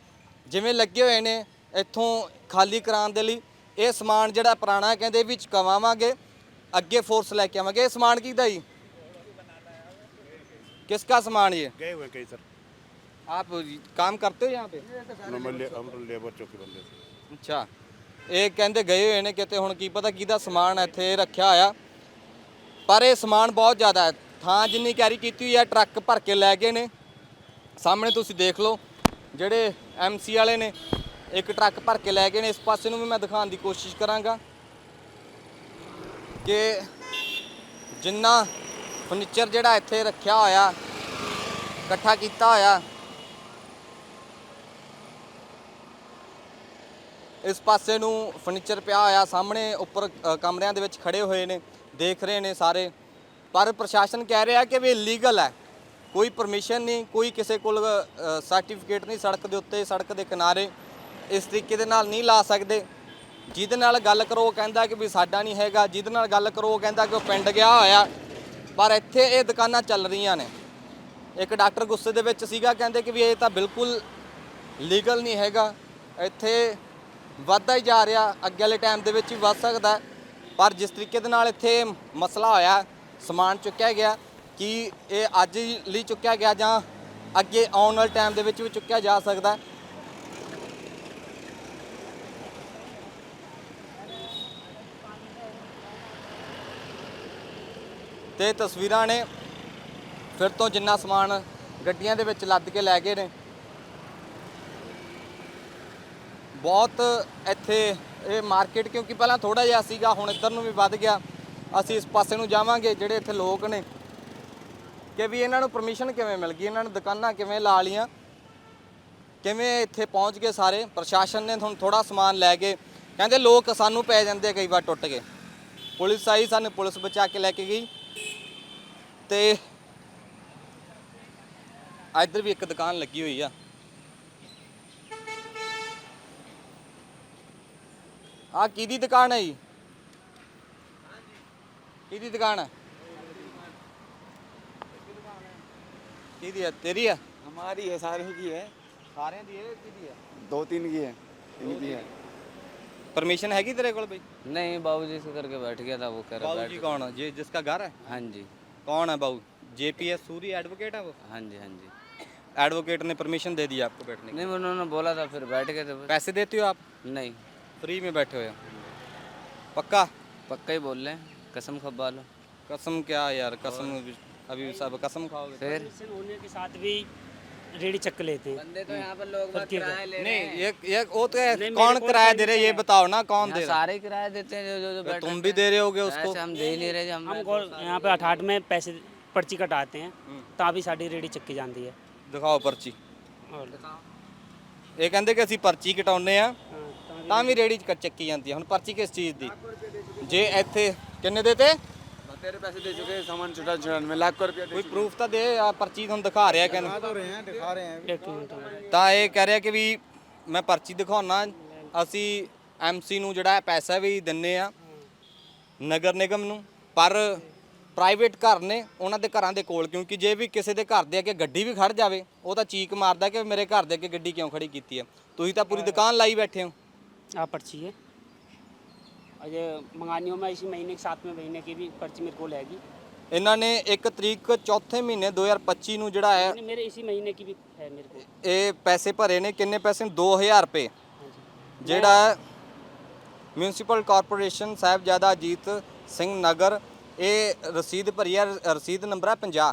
ਜਿਵੇਂ ਲੱਗੇ ਹੋਏ ਨੇ ਇੱਥੋਂ ਖਾਲੀ ਕਰਾਉਣ ਦੇ ਲਈ, ਇਹ ਸਮਾਨ ਜਿਹੜਾ ਪੁਰਾਣਾ ਕਹਿੰਦੇ ਵਿੱਚ ਕਵਾਵਾਂਗੇ। ਅੱਗੇ ਫੋਰਸ ਲੈ ਕੇ ਆਵਾਂਗੇ ਇਹ ਸਮਾਨ ਕਿਹਦਾ ਜੀ किसका सामान ये ਗਏ ਹੋਏ ਕਈ ਸਰ आप काम करते हो यहाँ पे हम ਲੇਬਰ ਚੌਕੀ ਬੰਦੇ ਅੱਛਾ ਇਹ ਕਹਿੰਦੇ ਗਏ ਹੋਏ ਨੇ ਕਿਤੇ ਹੁਣ ਕੀ ਪਤਾ ਕਿਹਦਾ ਸਮਾਨ ਇੱਥੇ ਰੱਖਿਆ ਹੋਇਆ ਪਰ ਇਹ ਸਮਾਨ ਬਹੁਤ ਜ਼ਿਆਦਾ ਹੈ ਥਾਂ ਜਿੰਨੀ ਕੈਰੀ ਕੀਤੀ ਹੋਈ ਹੈ ਟਰੱਕ ਭਰ ਕੇ ਲੈ ਗਏ ਨੇ ਸਾਹਮਣੇ ਤੁਸੀਂ ਦੇਖ ਲਓ ਜਿਹੜੇ ਐਮਸੀ ਵਾਲੇ ਨੇ ਇੱਕ ਟਰੱਕ ਭਰ ਕੇ ਲੈ ਗਏ ਨੇ ਇਸ ਪਾਸੇ ਨੂੰ ਵੀ ਮੈਂ ਦਿਖਾਉਣ ਦੀ ਕੋਸ਼ਿਸ਼ ਕਰਾਂਗਾ ਕਿ ਜਿੰਨਾ ਫਰਨੀਚਰ ਜਿਹੜਾ ਇੱਥੇ ਰੱਖਿਆ ਹੋਇਆ, ਇਕੱਠਾ ਕੀਤਾ ਹੋਇਆ, ਇਸ ਪਾਸੇ ਨੂੰ ਫਰਨੀਚਰ ਪਿਆ ਹੋਇਆ, ਸਾਹਮਣੇ ਉੱਪਰ ਕਮਰਿਆਂ ਦੇ ਵਿੱਚ ਖੜੇ ਹੋਏ ਨੇ, ਦੇਖ ਰਹੇ ਨੇ ਸਾਰੇ। ਪਰ ਪ੍ਰਸ਼ਾਸਨ ਕਹਿ ਰਿਹਾ ਕਿ ਵੀ ਲੀਗਲ ਹੈ। ਕੋਈ ਪਰਮਿਸ਼ਨ ਨਹੀਂ, ਕੋਈ ਕਿਸੇ ਕੋਲ ਸਰਟੀਫਿਕੇਟ ਨਹੀਂ ਸੜਕ ਦੇ ਉੱਤੇ, ਸੜਕ ਦੇ ਕਿਨਾਰੇ। ਇਸ ਤਰੀਕੇ ਦੇ ਨਾਲ ਨਹੀਂ ਲਾ ਸਕਦੇ। ਜਿਹਦੇ ਨਾਲ ਗੱਲ ਕਰੋ ਉਹ ਕਹਿੰਦਾ ਕਿ ਵੀ ਸਾਡਾ ਨਹੀਂ ਹੈਗਾ, ਜਿਹਦੇ ਨਾਲ ਗੱਲ ਕਰੋ ਉਹ ਕਹਿੰਦਾ ਕਿ ਉਹ ਪਿੰਡ ਗਿਆ ਹੋਇਆ। ਪਰ ਇੱਥੇ ਇਹ ਦੁਕਾਨਾਂ ਚੱਲ ਰਹੀਆਂ ਨੇ। ਇੱਕ ਡਾਕਟਰ ਗੁੱਸੇ ਦੇ ਵਿੱਚ ਸੀਗਾ, ਕਹਿੰਦੇ ਕਿ ਵੀ ਇਹ ਤਾਂ ਬਿਲਕੁਲ ਲੀਗਲ ਨਹੀਂ ਹੈਗਾ। ਇੱਥੇ ਵੱਧਦਾ ਹੀ ਜਾ ਰਿਹਾ, ਅੱਗੇ ਵਾਲੇ ਟਾਈਮ ਦੇ ਵਿੱਚ ਵੀ ਵੱਧ ਸਕਦਾ। ਪਰ ਜਿਸ ਤਰੀਕੇ ਦੇ ਨਾਲ ਇੱਥੇ ਮਸਲਾ ਹੋਇਆ, ਸਮਾਨ ਚੁੱਕਿਆ ਗਿਆ, ਕਿ ਇਹ ਅੱਜ ਲਈ ਚੁੱਕਿਆ ਗਿਆ ਜਾਂ ਅੱਗੇ ਆਉਣ ਵਾਲੇ ਟਾਈਮ ਦੇ ਵਿੱਚ ਵੀ ਚੁੱਕਿਆ ਜਾ ਸਕਦਾ। ਤੇ ਤਸਵੀਰਾਂ ਨੇ ਫਿਰ ਤੋਂ ਜਿੰਨਾ ਸਮਾਨ ਗੱਡੀਆਂ ਦੇ ਵਿੱਚ ਲੱਦ ਕੇ ਲੈ ਗਏ ਨੇ। ਬਹੁਤ ਇੱਥੇ ਇਹ ਮਾਰਕੀਟ ਕਿਉਂਕਿ ਪਹਿਲਾਂ ਥੋੜਾ ਜਿਹਾ ਸੀਗਾ, ਹੁਣ ਇੱਧਰ ਨੂੰ ਵੀ ਵੱਧ ਗਿਆ। ਅਸੀਂ ਇਸ ਪਾਸੇ ਨੂੰ ਜਾਵਾਂਗੇ, ਜਿਹੜੇ ਇੱਥੇ ਲੋਕ ਨੇ। ਕਿ ਵੀ ਇਹਨਾਂ ਨੂੰ ਪਰਮਿਸ਼ਨ ਕਿਵੇਂ ਮਿਲ ਗਈ? ਇਹਨਾਂ ਨੇ ਦੁਕਾਨਾਂ ਕਿਵੇਂ ਲਾ ਲੀਆਂ ਕਿਵੇਂ ਇੱਥੇ ਪਹੁੰਚ ਗਏ ਸਾਰੇ? ਪ੍ਰਸ਼ਾਸਨ ਨੇ ਹੁਣ ਥੋੜਾ ਸਮਾਨ ਲੈ ਕੇ ਕਹਿੰਦੇ ਲੋਕ ਸਾਨੂੰ ਪੈ ਜਾਂਦੇ ਕਈ ਵਾਰ ਟੁੱਟ ਕੇ ਪੁਲਿਸ ਆਈ, ਸਾਨੂੰ ਪੁਲਿਸ ਬਚਾ ਕੇ ਲੈ ਕੇ ਗਈ। ਤੇ ਇੱਧਰ ਵੀ ਇੱਕ ਦੁਕਾਨ ਲੱਗੀ ਹੋਈ ਆ ਆ ਕਿਹਦੀ ਦੁਕਾਨ ਹੈ ਜੀ ਕਿਹਦੀ ਦੁਕਾਨ ਹੈ ਕਿਹਦੀ ਹੈ ਤੇਰੀ ਹੈ हमारी है सारे की है ਸਾਰਿਆਂ ਦੀ ਇਹ ਕਿਹਦੀ ਹੈ दो तीन की है इनकी है ਪਰਮਿਸ਼ਨ ਹੈਗੀ ਤੇਰੇ ਕੋਲ ਬਈ नहीं बाबूजी से करके बैठ गया था वो कह रहा बाबू बैठ जी कौन है जी जिसका घर है हाँ जी कौन है बाबू जेपीएस सूरी एडवोकेट है वो हाँ जी हाँ जी एडवोकेट ने परमिशन दे दी आपको बैठने की नहीं उन्होंने बोला था फिर बैठ गए थे बस पैसे देते हो आप नहीं फ्री में बैठे हुए हो पक्का पक्का ही बोल रहे हैं कसम खबा लो कसम क्या यार कसम अभी सब कसम खाओगे फिर होने के साथ भी रेडी चक्कर लेते हैं बंदे तो यहाँ पर लोग सब किराया किराया ले नहीं ये ये वो तो है नहीं, कौन मेरे को किराया तो दे रहे हैं, ये बताओ ना कौन दे रहा सारे किराया देते हैं जो जो जो है? बैठ तुम भी दे रहे होगे उसको ऐसे हम दे ही नहीं रहे जी हम हम को यहाँ पे अठाठ में पैसे पर्ची कटाते हैं ਤਾਂ ਵੀ ਸਾਡੀ ਰੇੜੀ ਚੱਕੀ ਜਾਂਦੀ ਹੈ दिखाओ पर्ची ਇਹ ਕਹਿੰਦੇ ਕਿ ਅਸੀਂ ਪਰਚੀ ਕਟਾਉਨੇ ਆ ਤਾਂ ਵੀ ਰੇੜੀ ਚ ਕ- ਚੱਕੀ ਜਾਂਦੀ ਆ ਹੁਣ ਪਰਚੀ ਕਿਸ ਚੀਜ਼ ਦੀ ਜੇ ਇੱਥੇ ਕਿੰਨੇ ਦੇ ਤੇ तेरे पैसे दे चुके सामान छुटा छुटा में लाख को रुपया ਕੋਈ ਪ੍ਰੂਫ ਤਾਂ ਦੇ ਆ ਪਰਚੀ ਤੁਹਾਨੂੰ ਦਿਖਾ ਰਿਹਾ ਕਹਿੰਦੇ तो रहे हैं दिखा रहे हैं एक मिनट ਤਾਂ ਇਹ ਕਹਿ ਰਿਹਾ ਕਿ ਵੀ ਮੈਂ ਪਰਚੀ ਦਿਖਾਉਣਾ ਅਸੀਂ ਐਮਸੀ ਨੂੰ ਜਿਹੜਾ ਹੈ ਪੈਸਾ ਵੀ ਦਿੰਨੇ ਆ ਨਗਰ ਨਿਗਮ ਨੂੰ ਪਰ ਪ੍ਰਾਈਵੇਟ ਘਰ ਨੇ ਉਹਨਾਂ ਦੇ ਘਰਾਂ ਦੇ ਕੋਲ ਕਿਉਂਕਿ ਜੇ ਵੀ ਕਿਸੇ ਦੇ ਘਰ ਦੇ ਅੱਗੇ ਗੱਡੀ ਵੀ ਖੜ ਜਾਵੇ ਉਹ ਤਾਂ ਚੀਕ ਮਾਰਦਾ ਕਿ ਮੇਰੇ ਘਰ ਦੇ ਅੱਗੇ ਗੱਡੀ ਕਿਉਂ ਖੜੀ ਕੀਤੀ ਹੈ ਤੁਸੀਂ ਤਾਂ ਪੂਰੀ ਦੁਕਾਨ ਲਾਈ ਬੈਠੇ ਹੋ आप पर्ची है और ये मंगानी हो मैं इसी महीने के सातवें महीने की भी पर्ची मेरे को लेगी ਇਹਨਾਂ ਨੇ 1 ਤਰੀਕ ਚੌਥੇ ਮਹੀਨੇ 2025 ਨੂੰ ਜਿਹੜਾ ਹੈ नहीं, मेरे इसी महीने की भी है मेरे को ਇਹ ਪੈਸੇ ਭਰੇ ਨੇ ਕਿੰਨੇ ਪੈਸੇ ਨੇ 2000 ਰੁਪਏ ਜਿਹੜਾ ਮਿਊਨਿਸਪਲ ਕਾਰਪੋਰੇਸ਼ਨ ਸਾਹਿਬਜ਼ਾਦਾ ਅਜੀਤ ਸਿੰਘ ਨਗਰ ਇਹ ਰਸੀਦ ਭਰੀ ਹੈ ਰ- ਰਸੀਦ ਨੰਬਰ ਹੈ 50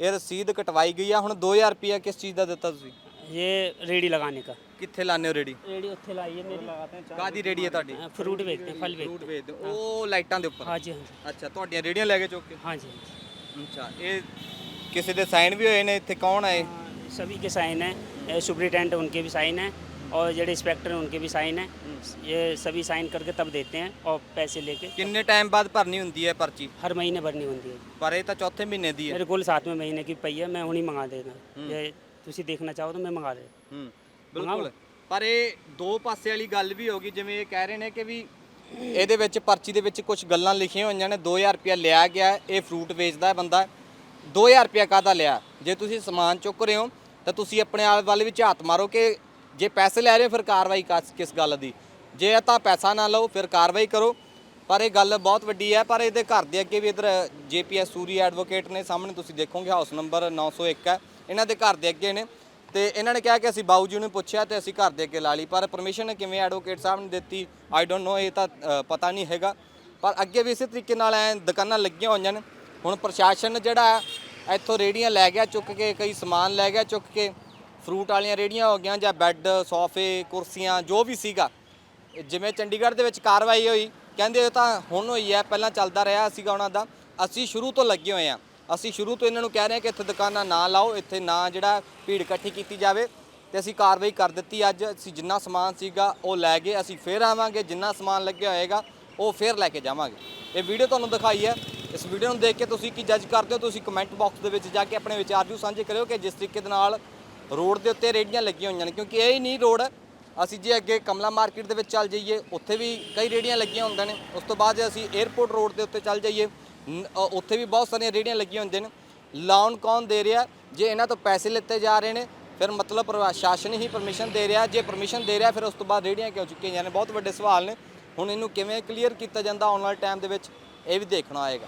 ਇਹ ਰਸੀਦ ਕਟਵਾਈ ਗਈ ਆ ਹੁਣ 2000 ਰੁਪਏ ਕਿਸ ਚੀਜ਼ ਦਾ ਦਿੱਤਾ ਤੁਸੀਂ ये रेडी लगाने का ਕਿੱਥੇ ਲਾਣੇ ਹੋ ਰੇੜੀ रेडी उत्थे लाई है मेरी लगाते हैं ਕਾਦੀ ਰੇੜੀ ਹੈ ਤੁਹਾਡੀ फ्रूट बेचते हैं फल ਫਰੂਟ बेचते ਵੇਚਦੇ ਹੋ। ਉਹ ਲਾਈਟਾਂ ਦੇ ਉੱਪਰ हैं हाँ जी हाँ जी ਅੱਛਾ ਤੁਹਾਡੀਆਂ ਰੇੜੀਆਂ ਲੈ ਕੇ ਚੁੱਕ ਕੇ हाँ जी हाँ जी ਅੱਛਾ ਇਹ ਕਿਸੇ ਦੇ ਸਾਈਨ ਵੀ ਹੋਏ ਨੇ ਇੱਥੇ ਕੌਣ ਹੈ ਇਹ? हाँ, सभी के साइन है सुप्रिटेंडेंट उनके भी साइन है और जो इंस्पेक्टर हैं उनके भी साइन है ये सभी साइन करके तब देते हैं और पैसे लेके ਕਿੰਨੇ ਟਾਈਮ ਬਾਅਦ ਭਰਨੀ ਹੁੰਦੀ ਹੈ ਪਰਚੀ हर महीने भरनी होती है ਪਰ ਇਹ ਤਾਂ ਚੌਥੇ ਮਹੀਨੇ ਦੀ ਹੈ मेरे कोल सातवें महीने की पई है मैं हुनी मंगा देना ये ਤੁਸੀਂ ਦੇਖਣਾ ਚਾਹੋ ਤਾਂ ਮੈਂ ਮੰਗਾ ਦੇ। ਹੂੰ ਬਿਲਕੁਲ। ਪਰ ਇਹ ਦੋ ਪਾਸੇ ਵਾਲੀ ਗੱਲ ਵੀ ਹੋਗੀ ਜਿਵੇਂ ਇਹ ਕਹਿ ਰਹੇ ਨੇ ਕਿ ਵੀ ਇਹਦੇ ਵਿੱਚ ਪਰਚੀ ਦੇ ਵਿੱਚ ਕੁਝ ਗੱਲਾਂ ਲਿਖੀਆਂ ਹੋਈਆਂ ਨੇ 2000 ਰੁਪਇਆ ਲਿਆ ਗਿਆ ਹੈ, ਇਹ ਫਰੂਟ ਵੇਚਦਾ ਹੈ ਬੰਦਾ 2000 ਰੁਪਇਆ ਕਾਹਦਾ ਲਿਆ? ਜੇ ਤੁਸੀਂ ਸਮਾਨ ਚੁੱਕ ਰਹੇ ਹੋ ਤਾਂ ਤੁਸੀਂ ਆਪਣੇ ਆਲੇ ਵੱਲ ਵਿੱਚ ਹੱਥ ਮਾਰੋ ਕਿ ਜੇ ਪੈਸੇ ਲੈ ਰਹੇ ਹੋ ਫਿਰ ਕਾਰਵਾਈ ਕਿਸ- ਕਿਸ ਗੱਲ ਦੀ? ਜੇ ਤਾਂ ਪੈਸਾ ਨਾ ਲਓ ਫਿਰ ਕਾਰਵਾਈ ਕਰੋ। ਪਰ ਇਹ ਗੱਲ ਬਹੁਤ ਵੱਡੀ ਹੈ ਪਰ ਇਹਦੇ ਘਰ ਦੇ ਅੱਗੇ ਵੀ ਇਧਰ ਜੇਪੀਐਸ ਸੂਰੀ ਐਡਵੋਕੇਟ ਨੇ ਸਾਹਮਣੇ ਤੁਸੀਂ ਦੇਖੋਗੇ ਹਾਊਸ ਨੰਬਰ 901 ਹੈ। ਇਹਨਾਂ ਦੇ ਘਰ ਦੇ ਅੱਗੇ ਨੇ। ਤੇ ਇਹਨਾਂ ਨੇ ਕਿਹਾ ਕਿ ਅਸੀਂ ਬਾਊ ਜੀ ਨੂੰ ਪੁੱਛਿਆ ਤੇ ਅਸੀਂ ਘਰ ਦੇ ਅੱਗੇ ਲਾ ਲਈ। ਪਰ ਪਰਮਿਸ਼ਨ ਕਿਵੇਂ ਐਡਵੋਕੇਟ ਸਾਹਿਬ ਨੇ ਦਿੱਤੀ? ਆਈ ਡੋਨਟ ਨੋ ਇਹ ਤਾਂ ਅ, ਪਤਾ ਨਹੀਂ ਹੈਗਾ। ਪਰ ਅੱਗੇ ਵੀ ਇਸੇ ਤਰੀਕੇ ਨਾਲ ਐ ਦੁਕਾਨਾਂ ਲੱਗੀਆਂ ਹੋਈਆਂ ਨੇ। ਹੁਣ ਪ੍ਰਸ਼ਾਸਨ ਜਿਹੜਾ ਹੈ ਇੱਥੋਂ ਰੇੜੀਆਂ ਲੈ ਗਿਆ ਚੁੱਕ ਕੇ ਕਈ ਸਮਾਨ ਲੈ ਗਿਆ ਚੁੱਕ ਕੇ। ਫਰੂਟ ਵਾਲੀਆਂ ਰੇੜੀਆਂ ਹੋ ਗਈਆਂ ਜਾਂ ਬੈੱਡ ਸੋਫੇ ਕੁਰਸੀਆਂ ਜੋ ਵੀ ਸੀਗਾ। ਜਿਵੇਂ ਚੰਡੀਗੜ੍ਹ ਦੇ ਵਿੱਚ ਕਾਰਵਾਈ ਹੋਈ ਕਹਿੰਦੇ ਇਹ ਤਾਂ ਹੁਣ ਹੋਈ ਹੈ ਪਹਿਲਾਂ ਚੱਲਦਾ ਰਿਹਾ ਸੀਗਾ ਉਹਨਾਂ ਦਾ। ਅਸੀਂ ਸ਼ੁਰੂ ਤੋਂ ਲੱਗੇ ਹੋਏ ਹਾਂ। ਅਸੀਂ ਸ਼ੁਰੂ ਤੋਂ ਇਹਨਾਂ ਨੂੰ ਕਹਿ ਰਹੇ ਹਾਂ ਕਿ ਇੱਥੇ ਦੁਕਾਨਾਂ ਨਾ ਲਾਓ, ਇੱਥੇ ਨਾ ਜਿਹੜਾ ਭੀੜ ਇਕੱਠੀ ਕੀਤੀ ਜਾਵੇ ਤੇ ਅਸੀਂ ਕਾਰਵਾਈ ਕਰ ਦਿੱਤੀ ਅੱਜ। ਅਸੀਂ ਜਿੰਨਾ ਸਮਾਨ ਸੀਗਾ ਉਹ ਲੈ ਗਏ, ਅਸੀਂ ਫੇਰ ਆਵਾਂਗੇ, ਜਿੰਨਾ ਸਮਾਨ ਲੱਗਿਆ ਹੋਏਗਾ ਉਹ ਫੇਰ ਲੈ ਕੇ ਜਾਵਾਂਗੇ। ਇਹ ਵੀਡੀਓ ਤੁਹਾਨੂੰ ਦਿਖਾਈ ਹੈ। ਇਸ ਵੀਡੀਓ ਨੂੰ ਦੇਖ ਕੇ ਤੁਸੀਂ ਕੀ ਜੱਜ ਕਰਦੇ ਹੋ? ਤੁਸੀਂ ਕਮੈਂਟ ਬਾਕਸ ਦੇ ਵਿੱਚ ਜਾ ਕੇ ਆਪਣੇ ਵਿਚਾਰ ਜੂ ਸਾਂਝੇ ਕਰਿਓ ਕਿ ਜਿਸ ਤਰੀਕੇ ਦੇ ਨਾਲ ਰੋਡ ਦੇ ਉੱਤੇ ਰੇੜੀਆਂ ਲੱਗੀਆਂ ਹੋਈਆਂ ਨੇ, ਕਿਉਂਕਿ ਇਹ ਹੀ ਨਹੀਂ ਰੋਡ। ਅਸੀਂ ਜੇ ਅੱਗੇ ਕਮਲਾ ਮਾਰਕੀਟ ਦੇ ਵਿੱਚ ਚੱਲ ਜਾਈਏ, ਉੱਥੇ ਵੀ ਕਈ ਰੇੜੀਆਂ ਲੱਗੀਆਂ ਹੁੰਦੀਆਂ ਨੇ। ਉਸ ਤੋਂ ਬਾਅਦ ਜੇ ਅਸੀਂ 에ਅਰਪੋਰਟ ਰੋਡ ਦੇ ਉੱਤੇ ਚੱਲ ਜਾਈਏ ਅ, ਉੱਥੇ ਵੀ ਬਹੁਤ ਸਾਰੀਆਂ ਰੇੜੀਆਂ ਲੱਗੀਆਂ ਹੁੰਦੀਆਂ ਨੇ। ਲਾਉਣ ਕੌਣ ਦੇ ਰਿਹਾ? ਜੇ ਇਹਨਾਂ ਤੋਂ ਪੈਸੇ ਲਿੱਤੇ ਜਾ ਰਹੇ ਨੇ ਫਿਰ ਮਤਲਬ ਪ੍ਰਸ਼ਾਸਨ ਹੀ ਪਰਮਿਸ਼ਨ ਦੇ ਰਿਹਾ। ਜੇ ਪਰਮਿਸ਼ਨ ਦੇ ਰਿਹਾ ਫਿਰ ਉਸ ਤੋਂ ਬਾਅਦ ਰੇੜੀਆਂ ਕਿਉਂ ਚੁੱਕੀਆਂ ਜਾਂਦੇ ਬਹੁਤ ਵੱਡੇ ਸਵਾਲ ਨੇ। ਹੁਣ ਇਹਨੂੰ ਕਿਵੇਂ ਕਲੀਅਰ ਕੀਤਾ ਜਾਂਦਾ ਆਉਣ ਵਾਲੇ ਟਾਈਮ ਦੇ ਵਿੱਚ? ਇਹ ਵੀ ਦੇਖਣਾ ਆਏਗਾ